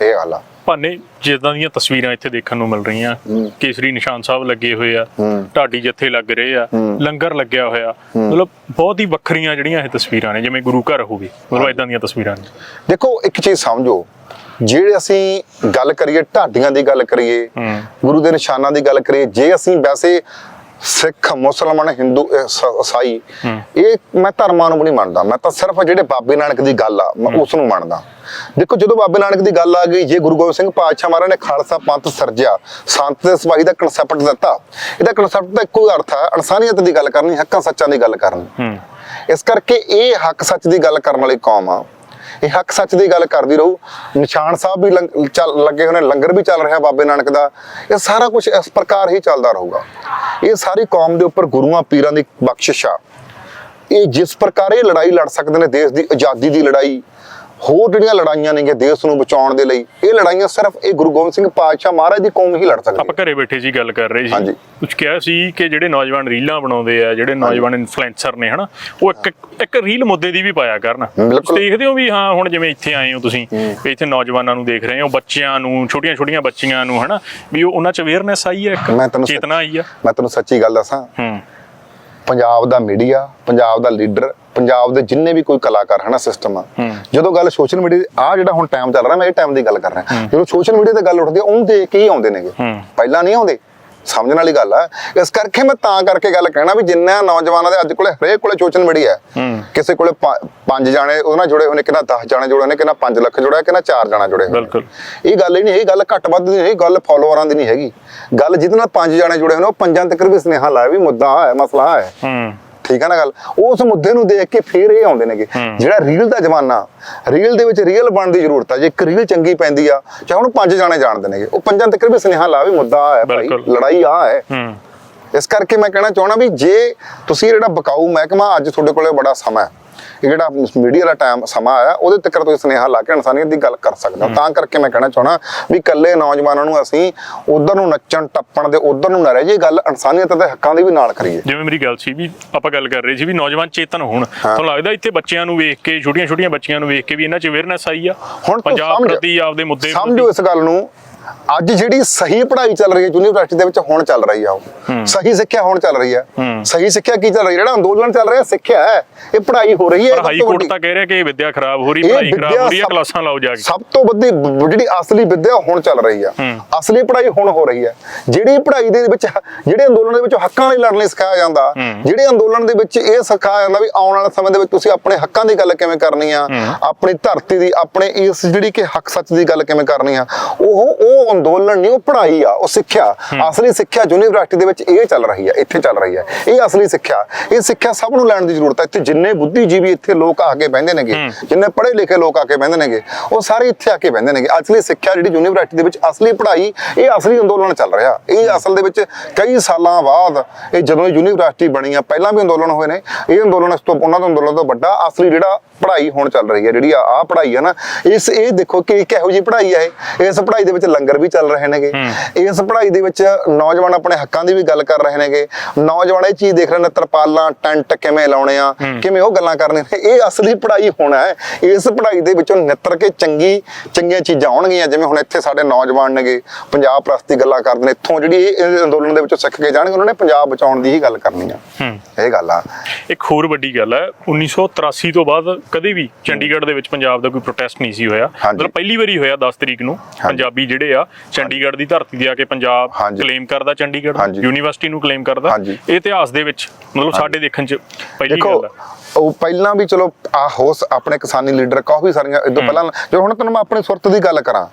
ਇਹ ਆ। ਭਾਨੇ ਜਿੱਦਾਂ ਦੀਆਂ ਤਸਵੀਰਾਂ ਇੱਥੇ ਦੇਖਣ ਨੂੰ ਮਿਲ ਰਹੀਆਂ। ਕੇਸਰੀ ਨਿਸ਼ਾਨ ਸਾਹਿਬ ਲੱਗੇ ਹੋਏ ਆ ਢਾਡੀ ਜੱਥੇ ਲੱਗ ਰਹੇ ਆ ਲੰਗਰ ਲੱਗਿਆ ਹੋਇਆ। ਮਤਲਬ ਬਹੁਤ ਹੀ ਵੱਖਰੀਆਂ ਜਿਹੜੀਆਂ ਇਹ ਤਸਵੀਰਾਂ ਨੇ ਜਿਵੇਂ ਗੁਰੂ ਘਰ ਹੋਵੇ ਮਤਲਬ ਇਦਾਂ ਦੀਆਂ ਤਸਵੀਰਾਂ ਨੇ। ਦੇਖੋ ਇੱਕ ਚੀਜ਼ ਸਮਝੋ ਜਿਹੜੇ ਅਸੀਂ ਗੱਲ ਕਰੀਏ ਢਾਡੀਆਂ ਦੀ ਗੱਲ ਕਰੀਏ। ਗੁਰੂ ਦੇ ਨਿਸ਼ਾਨਾਂ ਦੀ ਗੱਲ ਕਰੀਏ ਜੇ ਅਸੀਂ ਵੈਸੇ ਸਿੱਖ ਮੁਸਲਮਾਨ ਹਿੰਦੂ ਈਸਾਈ ਇਹ ਮੈਂ ਧਰਮਾਂ ਨੂੰ ਨਹੀਂ ਮੰਨਦਾ। ਮੈਂ ਤਾਂ ਸਿਰਫ ਜਿਹੜੇ ਬਾਬੇ ਨਾਨਕ ਦੀ ਗੱਲ ਆ ਮੈਂ ਉਸ ਨੂੰ ਮੰਨਦਾ। ਦੇਖੋ ਜਦੋਂ ਬਾਬੇ ਨਾਨਕ ਦੀ ਗੱਲ ਆ ਗਈ ਜੇ ਗੁਰੂ ਗੋਬਿੰਦ ਸਿੰਘ ਪਾਤਸ਼ਾਹ ਮਹਾਰਾਜ ਨੇ ਖਾਲਸਾ ਪੰਥ ਸਰਜਿਆ ਸੰਤ ਦੇ ਸਵਾਈ ਦਾ ਕਨਸੈਪਟ ਦਿੱਤਾ ਇਹਦਾ ਕਨਸੈਪਟ ਦਾ ਇੱਕੋ ਅਰਥ ਹੈ ਇਨਸਾਨੀਅਤ ਦੀ ਗੱਲ ਕਰਨੀ ਹੱਕਾਂ ਸੱਚਾਂ ਦੀ ਗੱਲ ਕਰਨੀ। ਇਸ ਕਰਕੇ ਇਹ ਹੱਕ ਸੱਚ ਦੀ ਗੱਲ ਕਰਨ ਵਾਲੀ ਕੌਮ ਆ ਇਹ ਹੱਕ ਸੱਚ ਦੀ ਗੱਲ ਕਰਦੀ ਰਹੂ। ਨਿਸ਼ਾਨ ਸਾਹਿਬ ਵੀ ਲੰਗ- ਚੱਲ, ਲੱਗੇ ਹੋਏ ਨੇ, ਲੰਗਰ ਵੀ ਚੱਲ ਰਿਹਾ ਬਾਬੇ ਨਾਨਕ ਦਾ। ਇਹ ਸਾਰਾ ਕੁਝ ਇਸ ਪ੍ਰਕਾਰ ਹੀ ਚੱਲਦਾ ਰਹੂਗਾ। ਇਹ ਸਾਰੀ ਕੌਮ ਦੇ ਉੱਪਰ ਗੁਰੂਆਂ ਪੀਰਾਂ ਦੀ ਬਖਸ਼ਿਸ਼ ਆ। ਇਹ ਜਿਸ ਪ੍ਰਕਾਰ ਇਹ ਲੜਾਈ ਲੜ ਸਕਦੇ ਨੇ, ਦੇਸ਼ ਦੀ ਆਜ਼ਾਦੀ ਦੀ ਲੜਾਈ ਹੋਰ ਜਿਹੜੀਆਂ ਲੜਾਈਆਂ ਨੇਗੇ ਦੇਸ਼ ਨੂੰ ਬਚਾਉਣ ਦੇ ਲਈ ਇਹ ਲੜਾਈਆਂ ਸਿਰਫ ਇਹ ਗੁਰੂ ਗੋਬਿੰਦ ਸਿੰਘ ਪਾਤਸ਼ਾਹ ਮਹਾਰਾਜ ਦੀ ਕੌਮ ਹੀ ਲੜ ਸਕਦੀ ਆਪਾਂ ਘਰੇ ਬੈਠੇ ਸੀ ਗੱਲ ਕਰ ਰਹੇ ਸੀ ਹਾਂਜੀ। ਕੁਝ ਕਿਹਾ ਸੀ ਕਿ ਜਿਹੜੇ ਨੌਜਵਾਨ ਰੀਲਾਂ ਬਣਾਉਂਦੇ ਆ ਜਿਹੜੇ ਨੌਜਵਾਨ ਇਨਫਲੂਐਂਸਰ ਨੇ ਹਨਾ ਉਹ ਇੱਕ ਇੱਕ ਰੀਲ ਮੁੱਦੇ ਦੀ ਵੀ ਪਾਇਆ ਕਰਨ। ਦੇਖਦੇ ਹੋ ਵੀ ਹਾਂ ਹੁਣ ਜਿਵੇਂ ਇੱਥੇ ਆਏ ਹੋ ਤੁਸੀਂ ਵੀ ਇੱਥੇ ਨੌਜਵਾਨਾਂ ਨੂੰ ਦੇਖ ਰਹੇ ਹੋ ਬੱਚਿਆਂ ਨੂੰ ਛੋਟੀਆਂ ਛੋਟੀਆਂ ਬੱਚੀਆਂ ਨੂੰ ਹਨਾ ਵੀ ਉਹ ਉਹਨਾਂ ਚ ਅਵੇਅਰਨੈਸ ਆਈ ਹੈ ਇੱਕ? ਚੇਤਨਾ ਆਈ ਆ? ਮੈਂ ਤੈਨੂੰ ਸੱਚੀ ਗੱਲ ਦੱਸਾਂ। ਹੂੰ। ਪੰਜਾਬ ਦਾ ਮੀਡੀਆ ਪੰਜਾਬ ਦਾ ਲੀਡਰ ਪੰਜਾਬ ਦੇ ਜਿੰਨੇ ਵੀ ਕੋਈ ਕਲਾਕਾਰ ਹਨਾ ਸਿਸਟਮ ਆ। ਜਦੋਂ ਗੱਲ ਸੋਸ਼ਲ ਮੀਡੀਆ ਆ ਜਿਹੜਾ ਹੁਣ ਟਾਈਮ ਚੱਲ ਰਿਹਾ ਮੈਂ ਇਹ ਟਾਈਮ ਦੀ ਗੱਲ ਕਰ ਰਿਹਾ। ਜਦੋਂ ਸੋਸ਼ਲ ਮੀਡੀਆ ਤੇ ਗੱਲ ਉੱਠਦੀ ਆ ਉਹਨੂੰ ਦੇਖ ਕੇ ਹੀ ਆਉਂਦੇ ਨੇਗੇ। ਪਹਿਲਾਂ ਨਹੀਂ ਆਉਂਦੇ। ਸਮਝਣ ਵਾਲੀ ਗੱਲ ਆ। ਇਸ ਕਰਕੇ ਮੈਂ ਤਾਂ ਕਰਕੇ ਗੱਲ ਕਹਿਣਾ ਵੀ ਜਿੰਨਾ ਨੌਜਵਾਨਾਂ ਦੇ ਅੱਜ ਕੋਲੇ ਹਰੇਕ ਕੋਲੇ ਸੋਸ਼ਲ ਮੀਡੀਆ ਹੈ। ਕਿਸੇ ਕੋਲੇ ਪੰਜ- ਜਾਣੇ ਉਹਦੇ ਨਾਲ ਜੁੜੇ ਨੇ ਕਿੰਨਾ 10 ਜਾਣੇ ਜੁੜੇ ਨੇ ਕਿੰਨਾ 5 ਲੱਖ ਜੁੜਿਆ ਕਿੰਨਾ 4 ਜਾਣਾ ਜੁੜੇ। ਬਿਲਕੁਲ। ਇਹ ਗੱਲ ਹੀ ਨਹੀਂ ਇਹ ਗੱਲ ਘੱਟ ਵੱਧ ਦੀ ਨਹੀਂ ਗੱਲ ਫਾਲੋਅਰਾਂ ਦੀ ਨਹੀਂ ਹੈਗੀ। ਗੱਲ ਜਿਹਦੇ ਨਾਲ ਪੰਜ ਜਾਣੇ ਜੁੜੇ ਨੇ ਉਹ ਪੰਜਾਂ ਤੱਕ ਵੀ ਸੁਨੇਹਾ ਲਾਇਆ ਵੀ ਮੁੱਦਾ ਹੈ ਮਸਲਾ ਹੂੰ। ਠੀਕ ਹੈ ਨਾ ਗੱਲ? ਉਸ ਮੁੱਦੇ ਨੂੰ ਦੇਖ ਕੇ ਫੇਰ ਇਹ ਆਉਂਦੇ ਨੇਗੇ। ਜਿਹੜਾ ਰੀਲ ਦਾ ਜ਼ਮਾਨਾ ਰੀਲ ਦੇ ਵਿੱਚ ਰੀਲ ਬਣਨ ਦੀ ਜ਼ਰੂਰਤ ਆ। ਜੇ ਇੱਕ ਰੀਲ ਚੰਗੀ ਪੈਂਦੀ ਆ ਚਾਹੇ ਉਹਨੂੰ ਪੰਜ ਜਾਣੇ ਜਾਣਦੇ ਨੇਗੇ। ਉਹ ਪੰਜਾਂ ਤੱਕ ਵੀ ਸੁਨੇਹਾ ਲਾ ਵੀ ਮੁੱਦਾ ਆਹ ਹੈ ਭਾਈ। ਲੜਾਈ ਆ ਹੈ ਹੂੰ। ਇਸ ਕਰਕੇ ਮੈਂ ਕਹਿਣਾ ਚਾਹਣਾ ਵੀ ਜੇ ਤੁਸੀਂ ਜਿਹੜਾ ਬਕਾਊ ਮਹਿਕਮਾ ਅੱਜ ਤੁਹਾਡੇ ਕੋਲੇ ਬੜਾ ਸਮਾਂ ਹੈ ਇਹ ਜਿਹੜਾ ਮੀਡੀਆ ਦਾ ਟਾਈਮ ਸਮਾਂ ਆਇਆ ਉਹਦੇ ਤੱਕ ਤੁਸੀਂ ਸੁਨੇਹਾ ਲਾ ਕੇ ਇਨਸਾਨੀਅਤ ਦੀ ਗੱਲ ਕਰ ਸਕਦੇ। ਹੋ। ਤਾਂ ਕਰਕੇ ਮੈਂ ਕਹਿਣਾ ਚਾਹਣਾ ਵੀ ਇਕੱਲੇ ਨੌਜਵਾਨਾਂ ਨੂੰ ਅਸੀਂ ਉਧਰ ਨੂੰ ਨੱਚਣ ਟੱਪਣ ਦੇ ਉਧਰ ਨੂੰ ਨਾ ਰਹਿ ਜੇ ਗੱਲ ਇਨਸਾਨੀਅਤ ਦੇ ਹੱਕਾਂ ਦੀ ਵੀ ਨਾਲ ਕਰੀਏ। ਜਿਵੇਂ ਮੇਰੀ ਗੱਲ ਸੀ ਵੀ ਆਪਾਂ ਗੱਲ ਕਰ ਰਹੇ ਸੀ ਵੀ ਨੌਜਵਾਨ ਚੇਤਨ ਹੋਣ। ਤੁਹਾਨੂੰ ਲੱਗਦਾ ਇੱਥੇ ਬੱਚਿਆਂ ਨੂੰ ਵੇਖ ਕੇ ਛੋਟੀਆਂ ਛੋਟੀਆਂ ਬੱਚੀਆਂ ਨੂੰ ਵੇਖ ਕੇ ਵੀ ਇਹਨਾਂ 'ਚ ਅਵੇਅਰਨੈਸ ਆਈ ਆ? ਹੁਣ ਪੰਜਾਬ ਪ੍ਰਤੀ ਆਪਦੇ ਮੁੱਦੇ ਸਮਝੋ ਇਸ ਗੱਲ ਨੂੰ। ਅੱਜ ਜਿਹੜੀ ਸਹੀ ਪੜ੍ਹਾਈ ਚੱਲ ਰਹੀ ਹੈ ਯੂਨੀਵਰਸਿਟੀ ਦੇ ਵਿੱਚ ਹੁਣ ਚੱਲ ਰਹੀ ਆ ਉਹ। ਸਹੀ ਸਿੱਖਿਆ ਹੁਣ ਚੱਲ ਰਹੀ ਹੈ। ਸਹੀ ਸਿੱਖਿਆ ਕੀ ਚੱਲ ਰਹੀ ਹੈ? ਜਿਹੜਾ ਅੰਦੋਲਨ ਚੱਲ ਰਿਹਾ ਸਿੱਖਿਆ ਹੈ। ਇਹ ਪੜ੍ਹਾਈ ਹੋ ਰਹੀ ਹੈ ਹਾਈ ਕੋਰਟ ਤਾਂ ਕਹਿ ਰਿਹਾ ਕਿ ਇਹ ਵਿਦਿਆ ਖਰਾਬ ਹੋ ਰਹੀ ਪੜ੍ਹਾਈ ਖਰਾਬ ਹੋ ਰਹੀ ਹੈ ਕਲਾਸਾਂ ਲਾਓ ਜਾ ਕੇ। ਸਭ ਤੋਂ ਵੱਡੀ ਜਿਹੜੀ ਅਸਲੀ ਵਿਦਿਆ ਹੁਣ ਚੱਲ ਰਹੀ ਆ। ਅਸਲੀ ਪੜ੍ਹਾਈ ਹੁਣ ਹੋ ਰਹੀ ਹੈ। ਜਿਹੜੀ ਪੜ੍ਹਾਈ ਦੇ ਵਿੱਚ ਜਿਹੜੇ ਅੰਦੋਲਨ ਦੇ ਵਿੱਚ ਹੱਕਾਂ ਲਈ ਲੜਨ ਲਈ ਸਿਖਾਇਆ ਜਾਂਦਾ ਜਿਹੜੇ ਅੰਦੋਲਨ ਦੇ ਵਿੱਚ ਇਹ ਸਿਖਾਇਆ ਜਾਂਦਾ ਵੀ ਆਉਣ ਵਾਲੇ ਸਮੇਂ ਦੇ ਵਿੱਚ ਤੁਸੀਂ ਆਪਣੇ ਹੱਕਾਂ ਦੀ ਗੱਲ ਕਿਵੇਂ ਕਰਨੀ ਆ ਆਪਣੀ ਧਰਤੀ ਦੀ ਆਪਣੇ ਇਸ ਜਿਹੜੀ ਕਿ ਹੱਕ ਸੱਚ ਦੀ ਗੱਲ ਕਿਵੇਂ ਕਰਨੀ ਆ ਉਹ ਉਹ ਅੰਦੋਲਨ ਨਹੀਂ ਉਹ ਪੜ੍ਹਾਈ ਆ ਉਹ ਸਿੱਖਿਆ। ਅਸਲੀ ਸਿੱਖਿਆ ਯੂਨੀਵਰਸਿਟੀ ਦੇ ਵਿੱਚ ਇਹ ਚੱਲ ਰਹੀ ਹੈ ਇੱਥੇ ਚੱਲ ਰਹੀ ਹੈ। ਇਹ ਅਸਲੀ ਸਿੱਖਿਆ ਇਹ ਸਿੱਖਿਆ ਸਭ ਨੂੰ ਲੈਣ ਦੀ ਜ਼ਰੂਰਤ ਹੈ। ਇੱਥੇ ਜਿੰਨੇ ਬੁੱਧੀਜੀਵੀ ਇੱਥੇ ਲੋਕ ਆ ਕੇ ਬਹਿੰਦੇ ਨੇਗੇ ਜਿੰਨੇ ਪੜ੍ਹੇ ਲਿਖੇ ਲੋਕ ਆ ਕੇ ਬਹਿੰਦੇ ਨੇਗੇ ਉਹ ਸਾਰੇ ਇੱਥੇ ਆ ਕੇ ਬਹਿੰਦੇ ਨੇਗੇ। ਅਸਲੀ ਸਿੱਖਿਆ ਜਿਹੜੀ ਯੂਨੀਵਰਸਿਟੀ ਦੇ ਵਿੱਚ ਅਸਲੀ ਪੜ੍ਹਾਈ ਇਹ ਅਸਲੀ ਅੰਦੋਲਨ ਚੱਲ ਰਿਹਾ। ਇਹ ਅਸਲ ਦੇ ਵਿੱਚ ਕਈ ਸਾਲਾਂ ਬਾਅਦ ਇਹ ਜਦੋਂ ਯੂਨੀਵਰਸਿਟੀ ਬਣੀ ਆ ਪਹਿਲਾਂ ਵੀ ਅੰਦੋਲਨ ਹੋਏ ਨੇ। ਇਹ ਅੰਦੋਲਨ ਇਸ ਤੋਂ ਉਹਨਾਂ ਤੋਂ ਅੰਦੋਲਨ ਤੋਂ ਵੱਡਾ ਅਸਲੀ ਜਿਹੜਾ ਪੜ੍ਹਾਈ ਹੁਣ ਚੱਲ ਰਹੀ ਹੈ ਜਿਹੜੀ ਆ ਆਹ ਪੜ੍ਹਾਈ ਹੈ ਨਾ ਇਸ ਇਹ ਦੇਖੋ ਕਿ ਕਿਹੋ ਜੀ ਪੜ੍ਹਾਈ ਹੈ ਇਹ। ਇਸ ਪੜ੍ਹਾਈ ਦੇ ਵਿੱਚ ਲੰਗਰ ਵੀ ਚੱਲ ਰਹੇ ਨੇਗੇ। ਇਸ ਪੜ੍ਹਾਈ ਦੇ ਵਿੱਚ ਨੌਜਵਾਨ ਆਪਣੇ ਹੱਕਾਂ ਦੀ ਵੀ ਗੱਲ ਕਰ ਰਹੇ ਨੇਗੇ। ਨੌਜਵਾਨ ਇਹ ਚੀਜ਼ ਦੇਖ ਰਹੇ ਨੇ ਤਰਪਾਲਾਂ ਟੈਂਟ ਕਿਵੇਂ ਲਾਉਣੇ ਆ ਕਿਵੇਂ ਉਹ ਗੱਲਾਂ ਕਰਨੀਆਂ ਨੇ। ਇਹ ਅਸਲੀ ਪੜ੍ਹਾਈ ਹੋਣਾ ਹੈ। ਇਸ ਪੜ੍ਹਾਈ ਦੇ ਵਿੱਚੋਂ ਨਿੱਤਰ ਕੇ ਚੰਗੀ ਚੰਗੀਆਂ ਚੀਜ਼ਾਂ ਆਉਣਗੀਆਂ ਜਿਵੇਂ ਹੁਣ ਇੱਥੇ ਸਾਡੇ ਨੌਜਵਾਨ ਨੇਗੇ ਪੰਜਾਬ ਪ੍ਰਸਤੀ ਗੱਲਾਂ ਕਰਦੇ ਨੇ ਇੱਥੋਂ ਜਿਹੜੀ ਇਹ ਇਹ ਅੰਦੋਲਨ ਦੇ ਵਿੱਚੋਂ ਸਿੱਖ ਕੇ ਜਾਣਗੇ ਉਹਨਾਂ ਨੇ ਪੰਜਾਬ ਬਚਾਉਣ ਦੀ ਹੀ ਗੱਲ ਕਰਨੀ ਆ। ਇਹ ਗੱਲ ਆ। ਇੱਕ ਹੋਰ ਵੱਡੀ ਗੱਲ ਹੈ 1983 ਤੋਂ ਬਾਅਦ ਕਦੇ ਵੀ ਚੰਡੀਗੜ੍ਹ ਦੇ ਵਿੱਚ ਪੰਜਾਬ ਦਾ ਕੋਈ ਪ੍ਰੋਟੈਸਟ ਨਹੀਂ ਸੀ ਹੋਇਆ। ਮਤਲਬ ਪਹਿਲੀ ਵਾਰੀ ਹੋਇਆ 10 ਤਰੀਕ ਨੂੰ ਪੰਜਾਬੀ ਜਿਹੜੇ ਆ ਚੰਡੀਗੜ੍ਹ ਦੀ ਧਰਤੀ ਤੇ ਆ ਕੇ ਪੰਜਾਬ। ਕਲੇਮ ਕਰਦਾ ਚੰਡੀਗੜ੍ਹ। ਯੂਨੀਵਰਸਿਟੀ ਨੂੰ ਕਲੇਮ ਕਰਦਾ। ਇਹ ਇਤਿਹਾਸ ਦੇ ਵਿੱਚ ਮਤਲਬ ਸਾਡੇ ਦੇਖਣ ਚ ਪਹਿਲੀ ਗੱਲ ਹੈ ਉਹ ਪਹਿਲਾਂ ਵੀ ਚਲੋ ਆ ਹੋਸ ਆਪਣੇ ਕਿਸਾਨੀ ਲੀਡਰ ਕਾਫੀ ਸਾਰੀਆਂ ਇਦੋਂ ਪਹਿਲਾਂ ਜੋ ਹੁਣ ਤੁਹਾਨੂੰ ਮੈਂ ਆਪਣੀ ਸੁਰਤ ਦੀ ਗੱਲ ਕਰਾਂ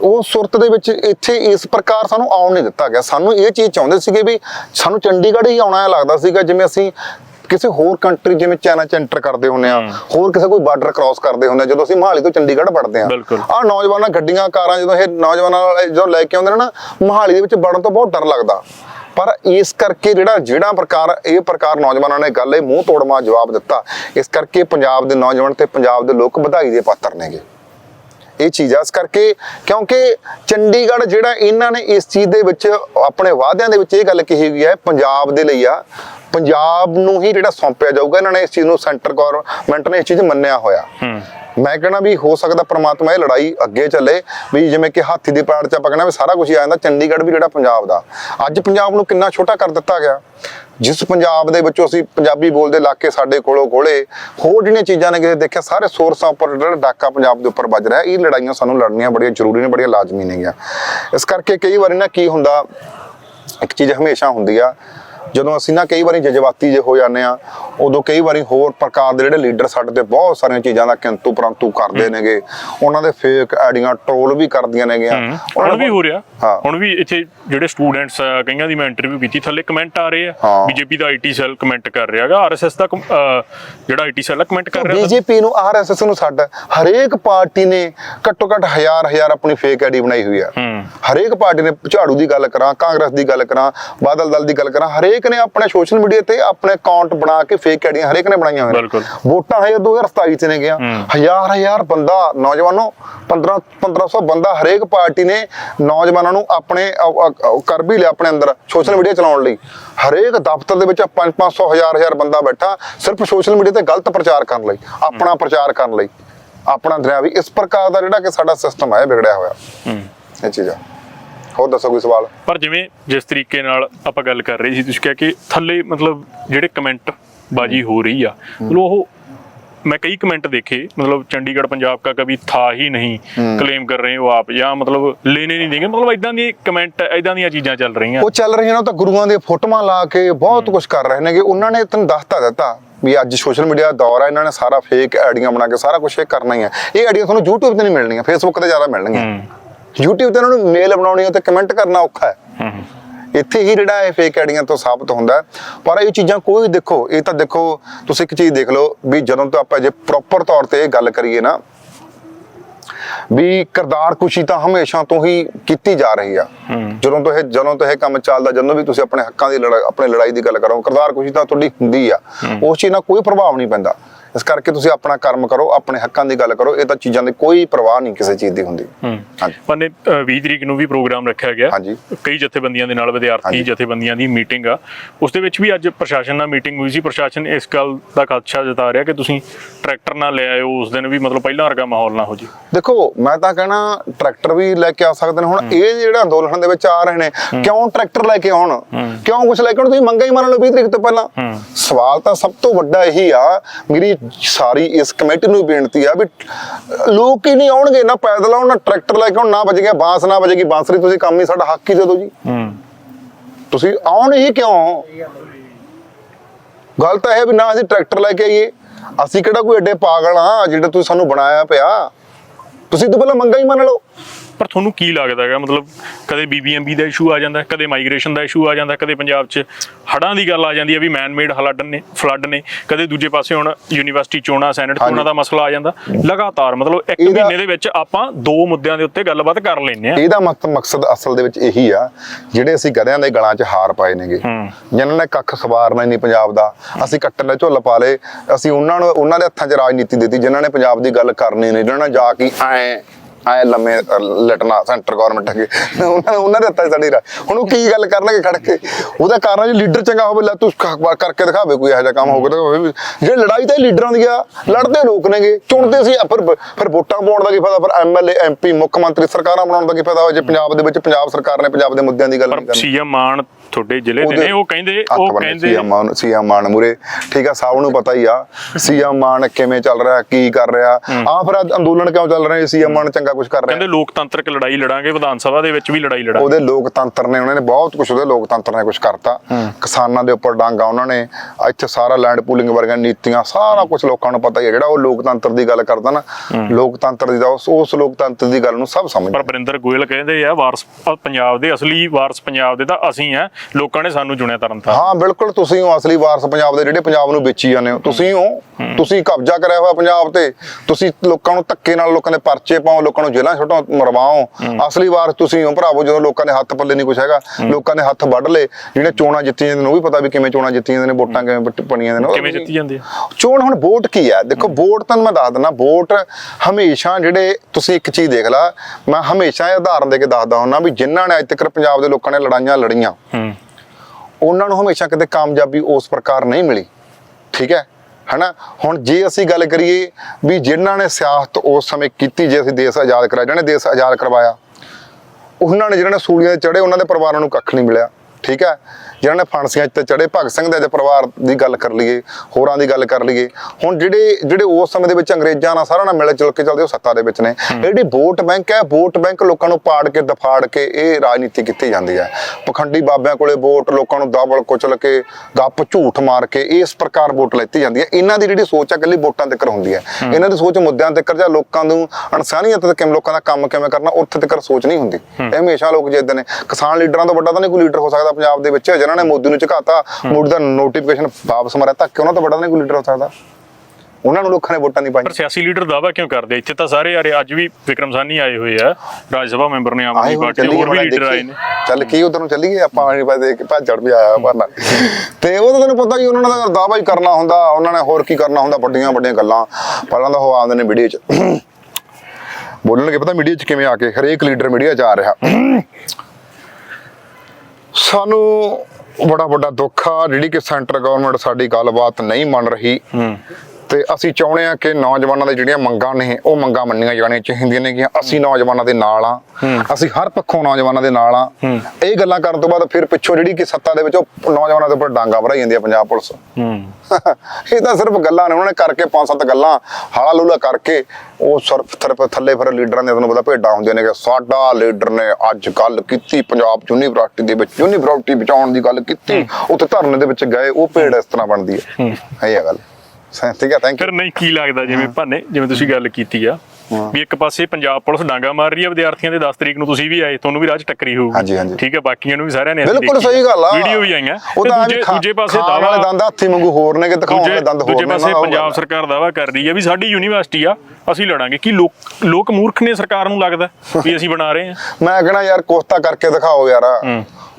ਉਹ ਸੁਰਤ ਦੇ ਵਿੱਚ ਇੱਥੇ ਇਸ ਪ੍ਰਕਾਰ ਸਾਨੂੰ ਆਉਣ ਨਹੀਂ ਦਿੱਤਾ ਗਿਆ ਸਾਨੂੰ ਇਹ ਚੀਜ਼ ਚਾਹੁੰਦੇ ਸੀਗੇ ਵੀ ਸਾਨੂੰ ਚੰਡੀਗੜ੍ਹ ਹੀ ਆਉਣਾ ਲੱਗਦਾ ਸੀਗਾ ਜਿਵੇਂ ਅਸੀਂ ਕਿਸੇ ਹੋਰ ਕੰਟਰੀ ਜਿਵੇਂ ਚਾਈਨਾ ਚ ਐਂਟਰ ਕਰਦੇ ਹੁੰਨੇ ਆ ਹੋਰ ਕਿਸੇ ਕੋਈ ਬਾਰਡਰ ਕ੍ਰਾਸ ਕਰਦੇ ਹੁੰਨੇ ਆ ਜਦੋਂ ਅਸੀਂ ਮਹਾਲੀ ਤੋਂ ਚੰਡੀਗੜ੍ਹ ਵੜਦੇ ਆ। ਆ ਨੌਜਵਾਨਾਂ ਗੱਡੀਆਂ ਕਾਰਾਂ ਜਦੋਂ ਇਹ ਨੌਜਵਾਨਾਂ ਨਾਲ ਜਦੋਂ ਲੈ ਕੇ ਆਉਂਦੇ ਨੇ ਨਾ ਮਹਾਲੀ ਦੇ ਵਿੱਚ ਵੜਨ ਤੋਂ ਬਹੁਤ ਡਰ ਲੱਗਦਾ। ਪਰ ਇਸ ਕਰਕੇ ਜਿਹੜਾ ਜਿਹੜਾ ਪ੍ਰਕਾਰ ਇਹ ਪ੍ਰਕਾਰ ਨੌਜਵਾਨਾਂ ਨੇ ਗੱਲ ਇਹ ਮੂੰਹ ਤੋੜਮਾ ਜਵਾਬ ਦਿੱਤਾ। ਇਸ ਕਰਕੇ ਪੰਜਾਬ ਦੇ ਨੌਜਵਾਨ ਤੇ ਪੰਜਾਬ ਦੇ ਲੋਕ ਵਧਾਈ ਦੇ ਪਾਤਰ ਨੇਗੇ। ਇਹ ਚੀਜ਼ ਆ ਇਸ ਕਰਕੇ ਕਿਉਂਕਿ ਚੰਡੀਗੜ੍ਹ ਜਿਹੜਾ ਇਹਨਾਂ ਨੇ ਇਸ ਚੀਜ਼ ਦੇ ਵਿੱਚ ਆਪਣੇ ਵਾਅਦਿਆਂ ਦੇ ਵਿੱਚ ਇਹ ਗੱਲ ਕਹੀ ਗਈ ਹੈ ਪੰਜਾਬ ਦੇ ਲਈ ਆ ਪੰਜਾਬ ਨੂੰ ਹੀ ਜਿਹੜਾ ਸੌਂਪਿਆ ਜਾਊਗਾ ਇਹਨਾਂ ਨੇ ਇਸ ਚੀਜ਼ ਨੂੰ ਸੈਂਟਰ ਗਵਰਨਮੈਂਟ ਨੇ ਇਸ ਚੀਜ਼ ਮੰਨਿਆ ਹੋਇਆ। ਮੈਂ ਕਹਿਣਾ ਵੀ ਹੋ ਸਕਦਾ ਪ੍ਰਮਾਤਮਾ ਇਹ ਲੜਾਈ ਅੱਗੇ ਚੱਲੇ ਵੀ ਜਿਵੇਂ ਕਿ ਹਾਥੀ ਦੀ ਪਾੜ ਚ ਆਪਾਂ ਕਹਿੰਦੇ ਵੀ ਸਾਰਾ ਕੁਝ ਆ ਜਾਂਦਾ ਚੰਡੀਗੜ੍ਹ ਵੀ ਜਿਹੜਾ ਪੰਜਾਬ ਦਾ। ਅੱਜ ਪੰਜਾਬ ਨੂੰ ਕਿੰਨਾ ਛੋਟਾ ਕਰ ਦਿੱਤਾ ਗਿਆ। ਜਿਸ ਪੰਜਾਬ ਦੇ ਵਿੱਚੋਂ ਅਸੀਂ ਪੰਜਾਬੀ ਬੋਲਦੇ ਇਲਾਕੇ ਸਾਡੇ ਕੋਲੋਂ ਕੋਲੇ ਹੋਰ ਜਿਹੜੀਆਂ ਚੀਜ਼ਾਂ ਨੇ ਕਿ ਦੇਖਿਆ ਸਾਰੇ ਸੋਰਸਾਂ ਉੱਪਰ ਜਿਹੜਾ ਡਾਕਾ ਪੰਜਾਬ ਦੇ ਉੱਪਰ ਵੱਜ ਰਿਹਾ ਇਹ ਲੜਾਈਆਂ ਸਾਨੂੰ ਲੜਨੀਆਂ ਬੜੀਆਂ ਜ਼ਰੂਰੀ ਨੇ ਬੜੀਆਂ ਲਾਜ਼ਮੀ ਨੇਗੀਆਂ। ਇਸ ਕਰਕੇ ਕਈ ਵਾਰੀ ਨਾ ਕੀ ਹੁੰਦਾ ਇੱਕ ਚੀਜ਼ ਹਮੇਸ਼ਾ ਹੁੰਦੀ ਆ ਜਦੋਂ ਅਸੀਂ ਨਾ ਕਈ ਵਾਰੀ ਜਜ਼ਬਾਤੀ ਜੇ ਹੋ ਜਾਂਦੇ ਆ ਉਦੋਂ ਕਈ ਵਾਰੀ ਹੋਰ ਪ੍ਰਕਾਰ ਦੇ ਜਿਹੜੇ ਲੀਡਰ ਸਾਡੇ ਤੇ ਬਹੁਤ ਸਾਰੀਆਂ ਚੀਜ਼ਾਂ ਦਾ ਕਿੰਤੂ ਪਰੰਤੂ ਕਰਦੇ ਨੇਗੇ। ਉਹਨਾਂ ਦੇ ਫੇਕ ਆਈਡੀਆਂ ਟ੍ਰੋਲ ਵੀ ਕਰਦੀਆਂ ਨੇਗੀਆਂ। ਹੁਣ ਵੀ ਹੋ ਰਿਹਾ। ਹੁਣ ਵੀ ਇੱਥੇ ਜਿਹੜੇ ਸਟੂਡੈਂਟਸ ਆ ਕਈਆਂ ਦੀ ਮੈਂ ਇੰਟਰਵਿਊ ਕੀਤੀ ਥੱਲੇ ਕਮੈਂਟ ਆ ਰਹੇ ਆ। ਬੀਜੇਪੀ ਦਾ ਆਈਟੀ ਸੈੱਲ ਕਮੈਂਟ ਕਰ ਰਿਹਾ ਹੈਗਾ ਆਰਐਸਐਸ ਦਾ ਜਿਹੜਾ ਆਈਟੀ ਸੈੱਲ ਕਮੈਂਟ ਕਰ ਰਿਹਾ ਬੀਜੇਪੀ ਨੂੰ ਆਰਐਸਐਸ ਨੂੰ ਛੱਡ। ਹਰੇਕ ਪਾਰਟੀ ਨੇ ਘੱਟੋ ਘੱਟ ਹਜ਼ਾਰ ਹਜ਼ਾਰ ਆਪਣੀ ਫੇਕ ਆਈਡੀ ਬਣਾਈ ਹੋਈ ਆ। ਹਰੇਕ ਪਾਰਟੀ ਨੇ ਝਾੜੂ ਦੀ ਗੱਲ ਕਰਾਂ ਕਾਂਗਰਸ ਦੀ ਗੱਲ ਕਰਾਂ ਬਾਦਲ ਦਲ ਦੀ ਗੱਲ ਕਰਾਂ ਹਰੇਕ ਨੇ ਆਪਣੇ ਸੋਸ਼ਲ ਮੀਡੀਆ ਤੇ ਆਪਣੇ ਅਕਾਊਂਟ ਬਣਾ ਕੇ ਫੇਕ ਆਈਡੀਆਂ ਹਰੇਕ ਨੇ ਬਣਾਈਆਂ ਹੋਈਆਂ ਨੇ। ਬਿਲਕੁਲ। ਵੋਟਾਂ ਹੈ 2027 ਚ ਨੇ ਗਿਆ ਹਜ਼ਾਰ ਹਜ਼ਾਰ ਬੰਦਾ ਨੌਜਵਾਨੋ 15 1500 ਬੰਦਾ ਹਰੇਕ ਪਾਰਟੀ ਨੇ ਨੌਜਵਾਨਾਂ ਨੂੰ ਆਪਣੇ ਕਰ ਵੀ ਲਿਆ ਆਪਣੇ ਅੰਦਰ ਸੋਸ਼ਲ ਮੀਡੀਆ ਚਲਾਉਣ ਲਈ। ਹਰੇਕ ਦਫ਼ਤਰ ਦੇ ਵਿੱਚ 5 500 ਹਜ਼ਾਰ ਹਜ਼ਾਰ ਬੰਦਾ ਬੈਠਾ ਸਿਰਫ ਸੋਸ਼ਲ ਮੀਡੀਆ ਤੇ ਗਲਤ ਪ੍ਰਚਾਰ ਕਰਨ ਲਈ ਆਪਣਾ ਪ੍ਰਚਾਰ ਕਰਨ ਲਈ। ਆਪਣਾ ਦਰਿਆ ਵੀ ਇਸ ਪ੍ਰਕਾਰ ਦਾ ਜਿਹੜਾ ਕਿ ਸਾਡਾ ਸਿਸਟਮ ਹੈ ਵਿਗੜਿਆ ਹੋਇਆ। ਹੂੰ। ਇਹ ਚੀਜ਼। ਹੋਰ ਦੱਸੋ ਕੋਈ ਸਵਾਲ? ਪਰ ਜਿਵੇਂ ਜਿਸ ਤਰੀਕੇ ਨਾਲ ਆਪਾਂ ਗੱਲ ਕਰ ਰਹੇ ਸੀ ਤੁਸੀਂ ਕਿਹਾ ਕਿ ਥੱਲੇ ਮਤਲਬ ਜਿਹੜੇ ਕਮੈਂਟ ਬਾਜੀ ਹੋ। ਰਹੀ ਆ ਮਤਲਬ ਉਹ ਮੈਂ ਕਈ ਕਮੈਂਟ ਦੇਖੇ ਮਤਲਬ ਚੰਡੀਗੜ੍ਹ ਪੰਜਾਬ ਦਾ ਕभी ਥਾ ਹੀ ਨਹੀਂ ਕਲੇਮ ਕਰ ਰਹੇ ਹੋ ਆਪ ਜਾਂ ਮਤਲਬ ਲੈਣੇ ਨਹੀਂ ਦੇਗੇ ਮਤਲਬ ਇਦਾਂ ਦੀ ਕਮੈਂਟ ਇਦਾਂ ਦੀਆਂ ਚੀਜ਼ਾਂ ਚੱਲ ਰਹੀਆਂ। ਉਹ ਚੱਲ ਰਹੀਆਂ ਨੇ ਤਾਂ ਗੁਰੂਆਂ ਦੇ ਫੋਟੋਆਂ ਲਾ ਕੇ ਬਹੁਤ ਕੁਝ ਕਰ ਰਹੇ ਨੇਗੇ। ਉਹਨਾਂ ਨੇ ਤੈਨੂੰ ਦੱਸਤਾ ਦਿੱਤਾ ਵੀ ਅੱਜ ਸੋਸ਼ਲ ਮੀਡੀਆ ਦਾ ਦੌਰ ਹੈ ਇਹਨਾਂ ਨੇ ਸਾਰਾ ਫੇਕ ਆਈਡੀਆਂ ਬਣਾ ਕੇ ਸਾਰਾ ਕੁਝ ਇਹ ਕਰਨਾ ਹੀ ਹੈ ਇਹ ਆਈਡੀਆਂ ਤੁਹਾਨੂੰ YouTube ਤੇ ਨਹੀਂ ਮਿਲਣੀਆਂ Facebook ਤੇ ਜ਼ਿਆਦਾ ਮਿਲਣਗੀਆਂ। YouTube ਤੇ ਉਹਨਾਂ ਨੂੰ ਮੇਲ ਬਣਾਉਣੀ ਹੈ ਤੇ ਕਮੈਂਟ ਕਰਨਾ ਔਖਾ ਹੈ। ਇੱਥੇ ਹੀ ਜਿਹੜਾ ਇਹ ਫੇਕ ਆਈਡੀਆਂ ਤੋਂ ਸਾਬਤ ਹੁੰਦਾ। ਪਰ ਇਹ ਚੀਜ਼ਾਂ ਕੋਈ ਦੇਖੋ ਇਹ ਤਾਂ ਦੇਖੋ ਤੁਸੀਂ ਇੱਕ ਚੀਜ਼ ਦੇਖ ਲਓ ਵੀ ਜਦੋਂ ਤੋਂ ਆਪਾਂ ਜੇ ਪ੍ਰੋਪਰ ਤੌਰ ਤੇ ਇਹ ਗੱਲ ਕਰੀਏ ਨਾ ਵੀ ਕਰਦਾਰ ਕੁਸ਼ੀ ਤਾਂ ਹਮੇਸ਼ਾ ਤੋਂ ਹੀ ਕੀਤੀ ਜਾ ਰਹੀ ਆ। ਜਦੋਂ ਤੋਂ ਇਹ ਜਦੋਂ ਤੋਂ ਇਹ ਕੰਮ ਚੱਲਦਾ ਜਦੋਂ ਵੀ ਤੁਸੀਂ ਆਪਣੇ ਹੱਕਾਂ ਦੀ ਲੜਾਈ ਆਪਣੇ ਲੜਾਈ ਦੀ ਗੱਲ ਕਰੋ ਕਰਦਾਰ ਕੁਸ਼ੀ ਤਾਂ ਤੁਹਾਡੀ ਹੁੰਦੀ ਆ। ਉਸ ਚੀਜ਼ ਨਾਲ ਕੋਈ ਪ੍ਰਭਾਵ ਨਹੀਂ ਪੈਂਦਾ। ਇਸ ਕਰਕੇ ਤੁਸੀਂ ਆਪਣਾ ਕਰਮ ਕਰੋ ਆਪਣੇ ਹੱਕਾਂ ਦੀ ਗੱਲ ਕਰੋ ਇਹ ਤਾਂ ਚੀਜ਼ਾਂ ਦੀ ਕੋਈ ਪਰਵਾਹ ਨਹੀਂ ਕਿਸੇ ਚੀਜ਼ ਦੀ ਹੁੰਦੀ। ਹਾਂਜੀ। ਪੰਨੇ 20 ਤਰੀਕ ਨੂੰ ਵੀ ਪ੍ਰੋਗਰਾਮ ਰੱਖਿਆ ਗਿਆ। ਹਾਂਜੀ। ਕਈ ਜਥੇਬੰਦੀਆਂ ਦੇ ਨਾਲ ਵਿਦਿਆਰਥੀ। ਜਥੇਬੰਦੀਆਂ ਦੀ ਮੀਟਿੰਗ ਆ। ਉਸ ਦੇ ਵਿੱਚ ਵੀ ਅੱਜ ਪ੍ਰਸ਼ਾਸਨ ਨਾਲ ਮੀਟਿੰਗ ਹੋਈ ਸੀ। ਪ੍ਰਸ਼ਾਸਨ ਇਸ ਗੱਲ ਦਾ ਖਦਸ਼ਾ ਜਤਾ ਰਿਹਾ ਕਿ ਤੁਸੀਂ ਟਰੈਕਟਰ ਨਾ ਲੈ ਆਇਓ ਉਸ ਦਿਨ ਵੀ ਮਤਲਬ ਪਹਿਲਾਂ ਵਰਗਾ ਮਾਹੌਲ ਨਾ ਹੋ ਜੀ। ਦੇਖੋ ਮੈਂ ਤਾਂ ਕਹਿਣਾ ਟਰੈਕਟਰ ਵੀ ਲੈ ਕੇ ਆ ਸਕਦੇ ਨੇ। ਹੁਣ ਇਹ ਜਿਹੜਾ ਅੰਦੋਲਨ ਦੇ ਵਿੱਚ ਆ ਰਹੇ ਨੇ ਕਿਉਂ ਟਰੈਕਟਰ ਲੈ ਕੇ ਆਉਣ? ਕਿਉਂ ਕੁਝ ਲੈ ਕੇ ਆਉਣ? ਤੁਸੀਂ ਮੰਗਾ ਹੀ ਮੰਨ ਲਓ 20 ਤਰੀਕ ਤੋਂ ਪਹਿਲਾਂ। ਸਵਾਲ ਤਾਂ ਸਭ ਤੋਂ ਵੱਡਾ ਇਹੀ ਆ। ਮੇਰੀ ਸਾਰੀ ਇਸ ਕਮੇਟੀ ਨੂੰ ਬੇਨਤੀ ਆ ਵੀ ਲੋਕ ਹੀ ਨਹੀਂ ਆਉਣਗੇ ਨਾ ਪੈਦਲ ਆਉਣ ਨਾ ਟਰੈਕਟਰ ਲੈ ਕੇ ਆਉਣ ਨਾ ਵੱਜੇਗਾ ਬਾਂਸ ਨਾ ਵੱਜੇਗੀ ਬਾਂਸਰੀ ਤੁਸੀਂ ਕੰਮ ਹੀ ਸਾਡਾ ਹੱਕ ਹੀ ਦੇ ਦਿਓ ਜੀ। ਹੂੰ। ਤੁਸੀਂ ਆਉਣ ਹੀ ਕਿਉਂ? ਗੱਲ ਤਾਂ ਇਹ ਵੀ ਨਾ ਅਸੀਂ ਟਰੈਕਟਰ ਲੈ ਕੇ ਆਈਏ। ਅਸੀਂ ਕਿਹੜਾ ਕੋਈ ਐਡੇ ਪਾਗਲ ਆ ਜਿਹੜਾ ਤੁਸੀਂ ਸਾਨੂੰ ਬਣਾਇਆ ਪਿਆ? ਤੁਸੀਂ ਤਾਂ ਪਹਿਲਾਂ ਮੰਗਾ ਹੀ ਮੰਨ ਲਓ। ਪਰ ਤੁਹਾਨੂੰ ਕੀ ਲੱਗਦਾ ਹੈਗਾ? ਮਤਲਬ ਕਦੇ ਬੀਬੀਐਮਬੀ ਦਾ ਇਸ਼ੂ ਆ ਜਾਂਦਾ ਕਦੇ ਮਾਈਗ੍ਰੇਸ਼ਨ ਦਾ ਇਸ਼ੂ ਆ ਜਾਂਦਾ ਕਦੇ ਪੰਜਾਬ 'ਚ ਹੜ੍ਹਾਂ ਦੀ ਗੱਲ ਆ ਜਾਂਦੀ ਹੈ ਵੀ ਮੈਨ ਮੇਡ ਫਲੱਡ ਨੇ ਫਲੱਡ ਨੇ ਕਦੇ ਦੂਜੇ ਪਾਸੇ ਹੁਣ ਯੂਨੀਵਰਸਿਟੀ ਚੋਣਾਂ ਸੈਨੇਟ। ਚੋਣਾਂ ਦਾ ਮਸਲਾ ਆ ਜਾਂਦਾ। ਲਗਾਤਾਰ ਮਤਲਬ ਇੱਕ ਮਹੀਨੇ ਦੇ ਵਿੱਚ ਆਪਾਂ ਦੋ ਮੁੱਦਿਆਂ ਦੇ ਉੱਤੇ ਗੱਲਬਾਤ ਕਰ ਲੈਂਦੇ ਆ ਇਹਦਾ ਮਕਸਦ ਅਸਲ ਦੇ ਵਿੱਚ ਇਹੀ ਆ ਜਿਹੜੇ ਅਸੀਂ ਗਧਿਆਂ ਦੇ ਗਲਾਂ 'ਚ ਹਾਰ ਪਾਏ ਨੇਗੇ। ਜਿਨ੍ਹਾਂ ਨੇ ਕੱਖ ਸਵਾਰਨਾ ਹੀ ਨਹੀਂ ਪੰਜਾਬ ਦਾ। ਅਸੀਂ ਕੱਟਣ ਦੇ ਝੁੱਲ ਪਾ ਲਏ। ਅਸੀਂ ਉਹਨਾਂ ਨੂੰ ਉਹਨਾਂ ਦੇ ਹੱਥਾਂ 'ਚ ਰਾਜਨੀਤੀ ਦਿੱਤੀ ਜਿਨ੍ਹਾਂ ਨੇ ਪੰਜਾਬ ਦੀ ਗੱਲ ਕਰਨੀ ਨਹੀਂ ਜਿਹਨਾਂ ਨੇ ਜਾ ਕੇ ਐ ਐ ਲੰਮੇ ਲਟਣਾ ਸੈਂਟਰ ਗਵਰਨਮੈਂਟ ਅੱਗੇ। ਉਹਨਾਂ ਉਹਨਾਂ ਦੇ ਹੱਥਾਂ ਸਾਡੀ ਹੁਣ ਉਹ ਕੀ ਗੱਲ ਕਰਨਗੇ ਖੜ ਕੇ? ਉਹਦਾ ਕਾਰਨ ਜੇ ਲੀਡਰ ਚੰਗਾ ਹੋਵੇ ਲੈ ਤੂੰ ਕਰਕੇ ਦਿਖਾਵੇ ਕੋਈ ਇਹੋ ਜਿਹਾ ਕੰਮ ਹੋਵੇ ਤਾਂ। ਜੇ ਲੜਾਈ ਤਾਂ ਲੀਡਰਾਂ ਦੀ ਆ ਲੜਦੇ ਲੋਕ ਨੇਗੇ। ਚੁਣਦੇ ਸੀ ਫਿਰ ਫਿਰ ਵੋਟਾਂ ਪਾਉਣ ਦਾ ਕੀ ਫਾਇਦਾ? ਫਿਰ ਐਮਐਲਏ ਐਮਪੀ ਮੁੱਖ ਮੰਤਰੀ ਸਰਕਾਰਾਂ ਬਣਾਉਣ ਦਾ ਕੀ ਫਾਇਦਾ? ਜੇ ਪੰਜਾਬ ਦੇ ਵਿੱਚ ਪੰਜਾਬ ਸਰਕਾਰ ਨੇ ਪੰਜਾਬ ਦੇ ਮੁੱਦਿਆਂ ਦੀ ਗੱਲ ਨਹੀਂ ਕਰਨੀ। ਸੀਐਮ ਮਾਨ ਤੁਹਾਡੇ ਜ਼ਿਲ੍ਹੇ ਦੇ ਨੇ ਉਹ ਕਹਿੰਦੇ ਉਹ ਕਹਿੰਦੇ ਸੀਐਮ ਮਾਨ ਸੀਐਮ ਮਾਨ ਮੂਰੇ। ਠੀਕ ਆ ਸਭ ਨੂੰ ਪਤਾ ਹੀ ਆ ਸੀਐਮ ਮਾਨ ਕਿਵੇਂ ਚੱਲ ਰਿਹਾ ਕੀ ਕਰ ਰਿਹਾ। ਆ ਫਿਰ ਅੰਦੋਲਨ ਕਿਉਂ ਚੱਲ ਰਹੇ ਸੀਐਮ ਮਾਨ ਚੰਗਾ ਕੁਝ ਕਰ ਰਿਹਾ। ਕਹਿੰਦੇ ਲੋਕਤੰਤਰਕ ਲੜਾਈ ਲੜਾਂਗੇ ਵਿਧਾਨ ਸਭਾ ਦੇ ਵਿੱਚ ਵੀ ਲੜਾਈ ਲੜਾਂਗੇ। ਉਹਦੇ ਲੋਕਤੰਤਰ ਨੇ ਉਹਨਾਂ ਨੇ ਬਹੁਤ ਕੁਝ ਉਹਦੇ ਲੋਕਤੰਤਰ ਨੇ ਕੁਝ ਕਰਤਾ। ਕਿਸਾਨਾਂ ਦੇ ਉੱਪਰ ਡਾਂਗਾ ਉਹਨਾਂ ਨੇ। ਇੱਥੇ ਸਾਰਾ ਲੈਂਡ ਪੂਲਿੰਗ ਵਰਗੀਆਂ ਨੀਤੀਆਂ ਸਾਰਾ ਕੁਝ ਲੋਕਾਂ ਨੂੰ ਪਤਾ ਹੀ ਹੈ ਜਿਹੜਾ ਉਹ ਲੋਕਤੰਤਰ ਦੀ ਗੱਲ ਕਰਦਾ ਨਾ ਲੋਕਤੰਤਰ ਦੀ ਦਾ ਉਸ ਉਸ ਲੋਕਤੰਤਰ ਦੀ ਗੱਲ ਨੂੰ ਸਭ ਸਮਝਦੇ ਪਰ ਬਰਿੰਦਰ ਗੋਇਲ ਕਹਿੰਦੇ ਆ ਵਾਰਸ ਪੰਜਾਬ ਦੇ ਅਸਲੀ ਵਾਰਸ ਪੰਜਾਬ ਦੇ ਤਾਂ ਅਸੀਂ ਆ। ਲੋਕਾਂ ਨੇ ਸਾਨੂੰ ਚੁਣਿਆ ਤਰਨਤਾਰਨ ਹਾਂ ਬਿਲਕੁਲ ਤੁਸੀਂ ਹੋ ਅਸਲੀ ਵਾਰਸ ਪੰਜਾਬ ਦੇ ਜਿਹੜੇ ਪੰਜਾਬ ਨੂੰ ਵੇਚੀ ਜਾਂਦੇ ਹੋ। ਤੁਸੀਂ ਹੋ। ਤੁਸੀਂ ਕਬਜ਼ਾ ਕਰਿਆ ਹੋਇਆ ਪੰਜਾਬ ਤੇ। ਤੁਸੀਂ ਲੋਕਾਂ ਨੂੰ ਧੱਕੇ ਨਾਲ ਲੋਕਾਂ ਦੇ ਪਰਚੇ ਪਾਓ ਲੋਕਾਂ ਨੂੰ ਜੇਲ੍ਹਾਂ ਛੱਡੋ ਮਰਵਾਓ। ਅਸਲੀ ਵਾਰਸ ਤੁਸੀਂ ਹੋ ਭਰਾਵੋ ਜਦੋਂ ਲੋਕਾਂ ਦੇ ਹੱਥ ਪੱਲੇ ਨਹੀਂ ਕੁਛ ਹੈਗਾ। ਲੋਕਾਂ ਨੇ ਹੱਥ ਵੱਢ ਲਏ। ਜਿਹੜੇ ਚੋਣਾਂ ਜਿੱਤੀਆਂ ਨੇ ਉਹ ਵੀ ਪਤਾ ਵੀ ਕਿਵੇਂ ਚੋਣਾਂ ਜਿੱਤੀਆਂ ਨੇ ਵੋਟਾਂ ਕਿਵੇਂ ਜਾਂਦੀਆਂ ਨੇ। ਕਿਵੇਂ ਜਿੱਤੀ ਜਾਂਦੇ ਚੋਣ ਹੁਣ ਵੋਟ ਕੀ ਹੈ? ਦੇਖੋ ਵੋਟ ਤੁਹਾਨੂੰ ਮੈਂ ਦੱਸ ਦਿੰਦਾ ਵੋਟ ਹਮੇਸ਼ਾ ਜਿਹੜੇ ਤੁਸੀਂ ਇੱਕ ਚੀਜ਼ ਦੇਖ ਲਾ ਮੈਂ ਹਮੇਸ਼ਾ ਇਹ ਉਦਾਹਰਨ ਦੇ ਕੇ ਦੱਸਦਾ ਹੁੰਦਾ ਵੀ ਜਿਨ੍ਹਾਂ ਨੇ ਅੱਜ ਤੱਕ ਪੰਜਾਬ ਦੇ ਲੋਕਾਂ ਨੇ ਲੜਾਈਆਂ ਲੜੀਆਂ ਹੂੰ। ਉਹਨਾਂ ਨੂੰ ਹਮੇਸ਼ਾ ਕਿਤੇ ਕਾਮਯਾਬੀ ਉਸ ਪ੍ਰਕਾਰ ਨਹੀਂ ਮਿਲੀ। ਠੀਕ ਹੈ? ਹਨਾ? ਹੁਣ ਜੇ ਅਸੀਂ ਗੱਲ ਕਰੀਏ ਵੀ ਜਿਨ੍ਹਾਂ ਨੇ ਸਿਆਸਤ ਉਸ ਸਮੇਂ ਕੀਤੀ ਜੇ ਅਸੀਂ ਦੇਸ਼ ਆਜ਼ਾਦ ਕਰਾਇਆ, ਜਿਹਨਾਂ ਨੇ ਦੇਸ਼ ਆਜ਼ਾਦ ਕਰਵਾਇਆ, ਉਹਨਾਂ ਨੇ, ਜਿਹਨਾਂ ਨੇ ਸੂਲੀਆਂ ਤੇ ਚੜੇ ਉਹਨਾਂ ਦੇ ਪਰਿਵਾਰਾਂ ਨੂੰ ਕੱਖ ਨਹੀਂ ਮਿਲਿਆ। ਠੀਕ ਹੈ? ਜਿਹਨਾਂ ਨੇ ਫਾਂਸੀਆਂ ਤੇ ਚੜੇ ਭਗਤ ਸਿੰਘ ਦੇ ਪਰਿਵਾਰ ਦੀ ਗੱਲ ਕਰ ਲਈਏ ਹੋਰਾਂ ਦੀ ਗੱਲ ਕਰ ਲਈਏ। ਹੁਣ ਜਿਹੜੇ ਜਿਹੜੇ ਉਸ ਸਮੇਂ ਦੇ ਵਿੱਚ ਅੰਗਰੇਜ਼ਾਂ ਨਾਲ ਸਾਰਿਆਂ ਨਾਲ ਮਿਲ ਜੁਲ ਕੇ ਚੱਲਦੇ ਉਹ ਸੱਤਾ ਦੇ ਵਿੱਚ ਨੇ। ਜਿਹੜੀ ਵੋਟ ਬੈਂਕ ਹੈ ਵੋਟ ਬੈਂਕ ਲੋਕਾਂ ਨੂੰ ਪਾੜ ਕੇ ਦਫਾੜ ਕੇ ਇਹ ਰਾਜਨੀਤੀ ਕੀਤੀ ਜਾਂਦੀ ਹੈ। ਪਖੰਡੀ ਬਾਬਿਆਂ ਕੋਲੇ ਵੋਟ ਲੋਕਾਂ ਨੂੰ ਦਾਬਲ ਕੁਚਲ ਕੇ ਗੱਪ ਝੂਠ ਮਾਰ ਕੇ ਇਸ ਪ੍ਰਕਾਰ ਵੋਟ ਲੈਤੀ ਜਾਂਦੀ ਹੈ। ਇਹਨਾਂ ਦੀ ਜਿਹੜੀ ਸੋਚ ਹੈ ਇਕੱਲੀ ਵੋਟਾਂ ਤੱਕ ਹੁੰਦੀ ਹੈ। ਇਹਨਾਂ ਦੀ ਸੋਚ ਮੁੱਦਿਆਂ ਤੱਕ ਜਾਂ ਲੋਕਾਂ ਨੂੰ ਅਣਸਾਨੀਅਤ ਤੇ ਕਿਵੇਂ ਲੋਕਾਂ ਦਾ ਕੰਮ ਕਿਵੇਂ ਕਰਨਾ ਉੱਥੇ ਤੱਕ ਸੋਚ ਨਹੀਂ ਹੁੰਦੀ। ਇਹ ਹਮੇਸ਼ਾ ਲੋਕ ਜਿੱਦਾਂ ਨੇ। ਕਿਸਾਨ ਲੀਡਰਾਂ ਤੋਂ ਵੱਡਾ ਤਾਂ ਨਹੀਂ ਕੋਈ ਲੀਡਰ ਹੋ ਸਕਦਾ ਪੰਜਾਬ ਦੇ ਵਿੱਚ ਜਿਨ੍ਹਾਂ ਨੇ ਮੋਦੀ ਨੂੰ ਝੁਕਾਤਾ ਮੋਦੀ ਦਾ ਨੋਟੀਫਿਕੇਸ਼ਨ ਵਾਪਸ ਮਾਰਿਆ ਤੋਂ ਵੱਡਾ ਤਾਂ ਨਹੀਂ ਕੋਈ ਲੀਡਰ ਹੋ ਸਕਦਾ। ਉਹਨਾਂ ਨੂੰ ਲੋਕਾਂ ਨੇ ਵੋਟਾਂ ਨਹੀਂ ਪਰ ਪਾਈਆਂ। ਸਿਆਸੀ ਲੀਡਰ ਦਾਵਾ ਕਿਉਂ ਕਰਦੇ? ਇੱਥੇ ਤਾਂ ਸਾਰੇ ਆ ਰਹੇ ਅੱਜ ਵੀ ਵਿਕਰਮ ਸਾਨੀ ਆਏ ਹੋਏ ਆ ਰਾਜ ਸਭਾ ਮੈਂਬਰ ਨੇ ਆਮ ਆਦਮੀ ਪਾਰਟੀ ਹੋਰ ਵੀ ਲੀਡਰ ਆਏ। ਨੇ। ਚੱਲ ਕੀ ਉਧਰ ਨੂੰ ਚੱਲੀਏ ਆਪਾਂ ਆਣੀ ਪਾ ਦੇ ਕੇ ਭੱਜੜ ਵੀ ਆਇਆ ਭਰਨਾ ਤੇ ਉਹ ਤਾਂ ਤੈਨੂੰ ਪਤਾ ਹੀ ਉਹਨਾਂ ਦਾ ਦਾਵਾ ਹੀ ਕਰਨਾ ਹੁੰਦਾ ਉਹਨਾਂ ਨੇ ਹੋਰ ਕੀ ਕਰਨਾ ਹੁੰਦਾ ਵੱਡੀਆਂ ਵੱਡੀਆਂ ਗੱਲਾਂ। ਪਹਿਲਾਂ ਤਾਂ ਉਹ ਆਉਂਦੇ ਨੇ ਮੀਡੀਆ 'ਚ। ਬੋਲਣਗੇ ਪਤਾ ਮੀਡੀਆ 'ਚ ਕਿਵੇਂ ਆ ਕੇ ਹਰੇਕ ਲੀਡਰ ਮੀਡੀਆ 'ਚ ਆ ਰਿਹਾ। ਸਾਨੂੰ ਬੜਾ ਵੱਡਾ ਦੁੱਖ ਆ। ਜਿਹੜੀ ਕਿ ਸੈਂਟਰ ਗਵਰਨਮੈਂਟ ਸਾਡੀ ਗੱਲਬਾਤ ਨਹੀਂ ਮੰਨ ਰਹੀ। ਤੇ ਅਸੀਂ ਚਾਹੁੰਦੇ ਆ ਕਿ ਨੌਜਵਾਨਾਂ ਦੇ ਜਿਹੜੀਆਂ ਮੰਗਾਂ ਨੇ ਉਹ ਮੰਗਾਂ ਮੰਨੀਆਂ ਜਾਣੀਆਂ ਚਾਹੀਦੀਆਂ ਨੇ ਕਿ ਅਸੀਂ ਨੌਜਵਾਨਾਂ ਦੇ ਨਾਲ ਆ ਅਸੀਂ ਹਰ ਪੱਖੋਂ ਨੌਜਵਾਨਾਂ ਦੇ ਨਾਲ ਆ ਇਹ ਗੱਲਾਂ ਕਰਨ ਤੋਂ ਬਾਅਦ ਫਿਰ ਪਿੱਛੋਂ ਜਿਹੜੀ ਕਿ ਸੱਤਾ ਦੇ ਵਿੱਚ ਉਹ ਨੌਜਵਾਨਾਂ ਦੇ ਉੱਪਰ ਡਾਂਗਾ ਭਰਾਈ ਜਾਂਦੀ ਆ ਪੰਜਾਬ ਪੁਲਿਸ। ਇਹ ਤਾਂ ਸਿਰਫ ਗੱਲਾਂ ਨੇ ਉਹਨਾਂ ਨੇ ਕਰਕੇ ਪੰਜ ਸੱਤ ਗੱਲਾਂ ਹਾਲਾ ਲੂਲਾ ਕਰਕੇ ਉਹ ਸਰਫ ਤਰਫ ਥੱਲੇ ਫਿਰ ਲੀਡਰਾਂ ਦੇ ਤੁਹਾਨੂੰ ਪਤਾ ਭੇਡਾਂ ਹੁੰਦੀਆਂ ਨੇ ਕਿ ਸਾਡਾ ਲੀਡਰ ਨੇ ਅੱਜ ਗੱਲ ਕੀਤੀ ਪੰਜਾਬ ਯੂਨੀਵਰਸਿਟੀ ਦੇ ਵਿੱਚ। ਯੂਨੀਵਰਸਿਟੀ ਬਚਾਉਣ ਦੀ ਗੱਲ ਕੀਤੀ ਉੱਥੇ ਧਰਨੇ ਦੇ ਵਿੱਚ ਗਏ ਉਹ ਭੇਡ ਇਸ ਤਰ੍ਹਾਂ ਬਣਦੀ ਹੈ। ਇਹ ਆ ਗੱਲ। ਠੀਕ ਹੈ ਥੈਂਕ ਯੂ ਫਿਰ ਨਹੀਂ ਕੀ ਲੱਗਦਾ ਜਿਵੇਂ ਭਾਨੇ ਜਿਵੇਂ ਤੁਸੀਂ ਗੱਲ ਕੀਤੀ ਆ ਵੀ ਇੱਕ ਪਾਸੇ ਪੰਜਾਬ ਪੁਲਿਸ ਡਾਂਗਾ ਮਾਰ ਰਹੀ ਆ ਵਿਦਿਆਰਥੀਆਂ ਦੇ 10 ਤਰੀਕ ਨੂੰ ਤੁਸੀਂ ਵੀ ਆਏ ਤੁਹਾਨੂੰ ਵੀ ਰਾਹ 'ਚ ਟੱਕਰੀ ਹੋਊਗੀ। ਹਾਂਜੀ, ਹਾਂਜੀ। ਠੀਕ ਹੈ ਬਾਕੀਆਂ ਨੂੰ ਵੀ ਸਾਰਿਆਂ ਨੇ ਅਸੀਂ ਬਿਲਕੁਲ ਦੇਖੀ ਸਹੀ ਗੱਲ ਆ। ਵੀਡੀਓ ਵੀ ਆਈਆਂ। ਉਹ ਤੇ ਤਾਂ ਦੂਜੇ ਦੂਜੇ ਪਾਸੇ ਦਾਵਾ ਵਾਲੇ ਦੰਦ ਹੱਥੀ ਵਾਂਗੂ ਹੋਰ ਨੇ ਕਿ ਦਿਖਾਉਣ ਦੂਜੇ ਵਾਲੇ ਦੰਦ ਹੋਰ ਦੂਜੇ ਨੇ ਪਾਸੇ ਪੰਜਾਬ। ਸਰਕਾਰ ਦਾਵਾ ਕਰ ਰਹੀ ਹੈ ਵੀ ਸਾਡੀ ਯੂਨੀਵਰਸਿਟੀ ਆ ਅਸੀਂ ਲੜਾਂਗੇ। ਕੀ ਲੋਕ ਲੋਕ ਮੂਰਖ ਨੇ ਸਰਕਾਰ ਨੂੰ ਲੱਗਦਾ ਵੀ ਅਸੀਂ ਬਣਾ ਰਹੇ ਹਾਂ ਮੈਂ ਕਹਣਾ ਯਾਰ ਕੋਸਤਾ ਕਰਕੇ ਦਿਖਾਓ ਯਾਰ।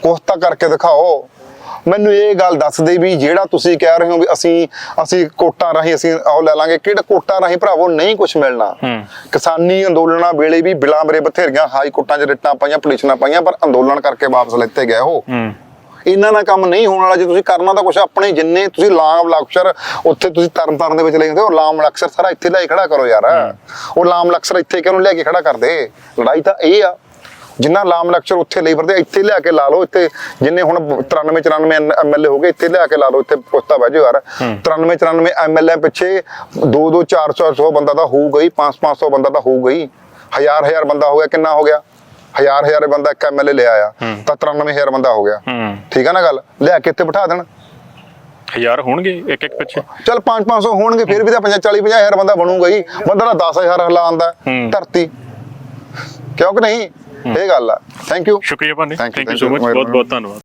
ਕੋਸਤਾ ਕਰਕੇ ਦਿਖਾਓ। ਮੈਨੂੰ ਇਹ ਗੱਲ ਦੱਸ ਦੇ ਵੀ ਜਿਹੜਾ ਤੁਸੀਂ ਕਹਿ ਰਹੇ ਹੋ ਵੀ ਅਸੀਂ ਅਸੀਂ ਕੋਟਾਂ ਰਾਹੀਂ ਅਸੀਂ ਉਹ ਲੈ ਲਾਂਗੇ ਕਿਹੜਾ ਕੋਟਾਂ ਰਾਹੀਂ ਭਰਾਵੋ ਨਹੀਂ ਕੁਝ ਮਿਲਣਾ। ਕਿਸਾਨੀ ਅੰਦੋਲਨਾਂ ਵੇਲੇ ਵੀ ਬਿਲਾਂ ਬਰੇ ਬਥੇਰੀਆਂ ਹਾਈ ਕੋਰਟਾਂ 'ਚ ਰਿੱਟਾਂ ਪਾਈਆਂ ਪਟੀਸ਼ਨਾਂ ਪਾਈਆਂ ਪਰ ਅੰਦੋਲਨ ਕਰਕੇ ਵਾਪਸ ਲੈਤੇ ਗਏ ਉਹ। ਹੂੰ। ਇਹਨਾਂ ਦਾ ਕੰਮ ਨਹੀਂ ਹੋਣ ਵਾਲਾ ਜੇ ਤੁਸੀਂ ਕਰਨਾ ਤਾਂ ਕੁਝ ਆਪਣੇ ਜਿੰਨੇ ਤੁਸੀਂ ਲਾਮ ਲਕਸ਼ਰ ਉੱਥੇ ਤੁਸੀਂ ਤਰਨ ਤਾਰਨ ਦੇ ਵਿੱਚ ਲੈ ਜਾਂਦੇ ਹੋ ਲਾਮ ਲਕਸ਼ਰ ਸਾਰਾ ਇੱਥੇ ਲੈ ਕੇ ਖੜਾ ਕਰੋ ਯਾਰ। ਉਹ ਲਾਮ ਲਕਸ਼ਰ ਇੱਥੇ ਕਿਉਂ ਲੈ ਕੇ ਖੜਾ ਕਰਦੇ? ਲੜਾਈ ਤਾਂ ਇਹ ਆ। ਜਿੰਨਾ ਲਾਮ ਲਕਸ਼ਰ ਉੱਥੇ ਲਈ ਫਿਰਦੇ ਇੱਥੇ ਲਿਆ ਕੇ ਲਾ ਲਓ ਇੱਥੇ ਜਿੰਨੇ ਹੁਣ 93 94 ਐਮਐਲਏ ਹੋ ਗਏ ਇੱਥੇ ਲਿਆ ਕੇ ਲਾ ਲਓ ਇੱਥੇ ਪੁੱਛਤਾ ਬਹਿ ਜਾਓ ਯਾਰ। 93 94 ਐਮਐਲਏ ਪਿੱਛੇ 2 2 400 100 ਬੰਦਾ ਤਾਂ ਹੋਊਗਾ ਹੀ 5 500 ਬੰਦਾ ਤਾਂ ਹੋਊਗਾ ਹੀ ਹਜ਼ਾਰ ਹਜ਼ਾਰ ਬੰਦਾ ਹੋ ਗਿਆ ਕਿੰਨਾ ਹੋ ਗਿਆ? ਹਜ਼ਾਰ ਹਜ਼ਾਰ ਬੰਦਾ ਇੱਕ ਐਮਐਲਏ ਲਿਆ ਆ ਤਾਂ 93000 ਬੰਦਾ ਹੋ ਗਿਆ। ਠੀਕ ਆ ਨਾ ਗੱਲ? ਲਿਆ ਕੇ ਇੱਥੇ ਬਿਠਾ ਦੇਣ। ਹਜ਼ਾਰ ਹੋਣਗੇ ਇੱਕ ਇੱਕ ਪਿੱਛੇ। ਚਲ 5-500 ਹੋਣਗੇ ਫਿਰ ਵੀ ਤਾਂ 40 ਹਜ਼ਾਰ ਬੰਦਾ ਬਣੂਗਾ ਹੀ। ਬੰਦਾ ਦਾ 10000 ਹਲਾਉਂਦਾ ਹੂੰ। ਧਰਤੀ। ਕਿਉਂ ਕਿ ਨਹੀਂ? ਇਹ ਗੱਲ ਆ। ਥੈਂਕ ਯੂ ਸ਼ੁਕਰੀਆ ਭਾਨੇ। Thank you so. ਮਚ ਬਹੁਤ ਬਹੁਤ ਧੰਨਵਾਦ।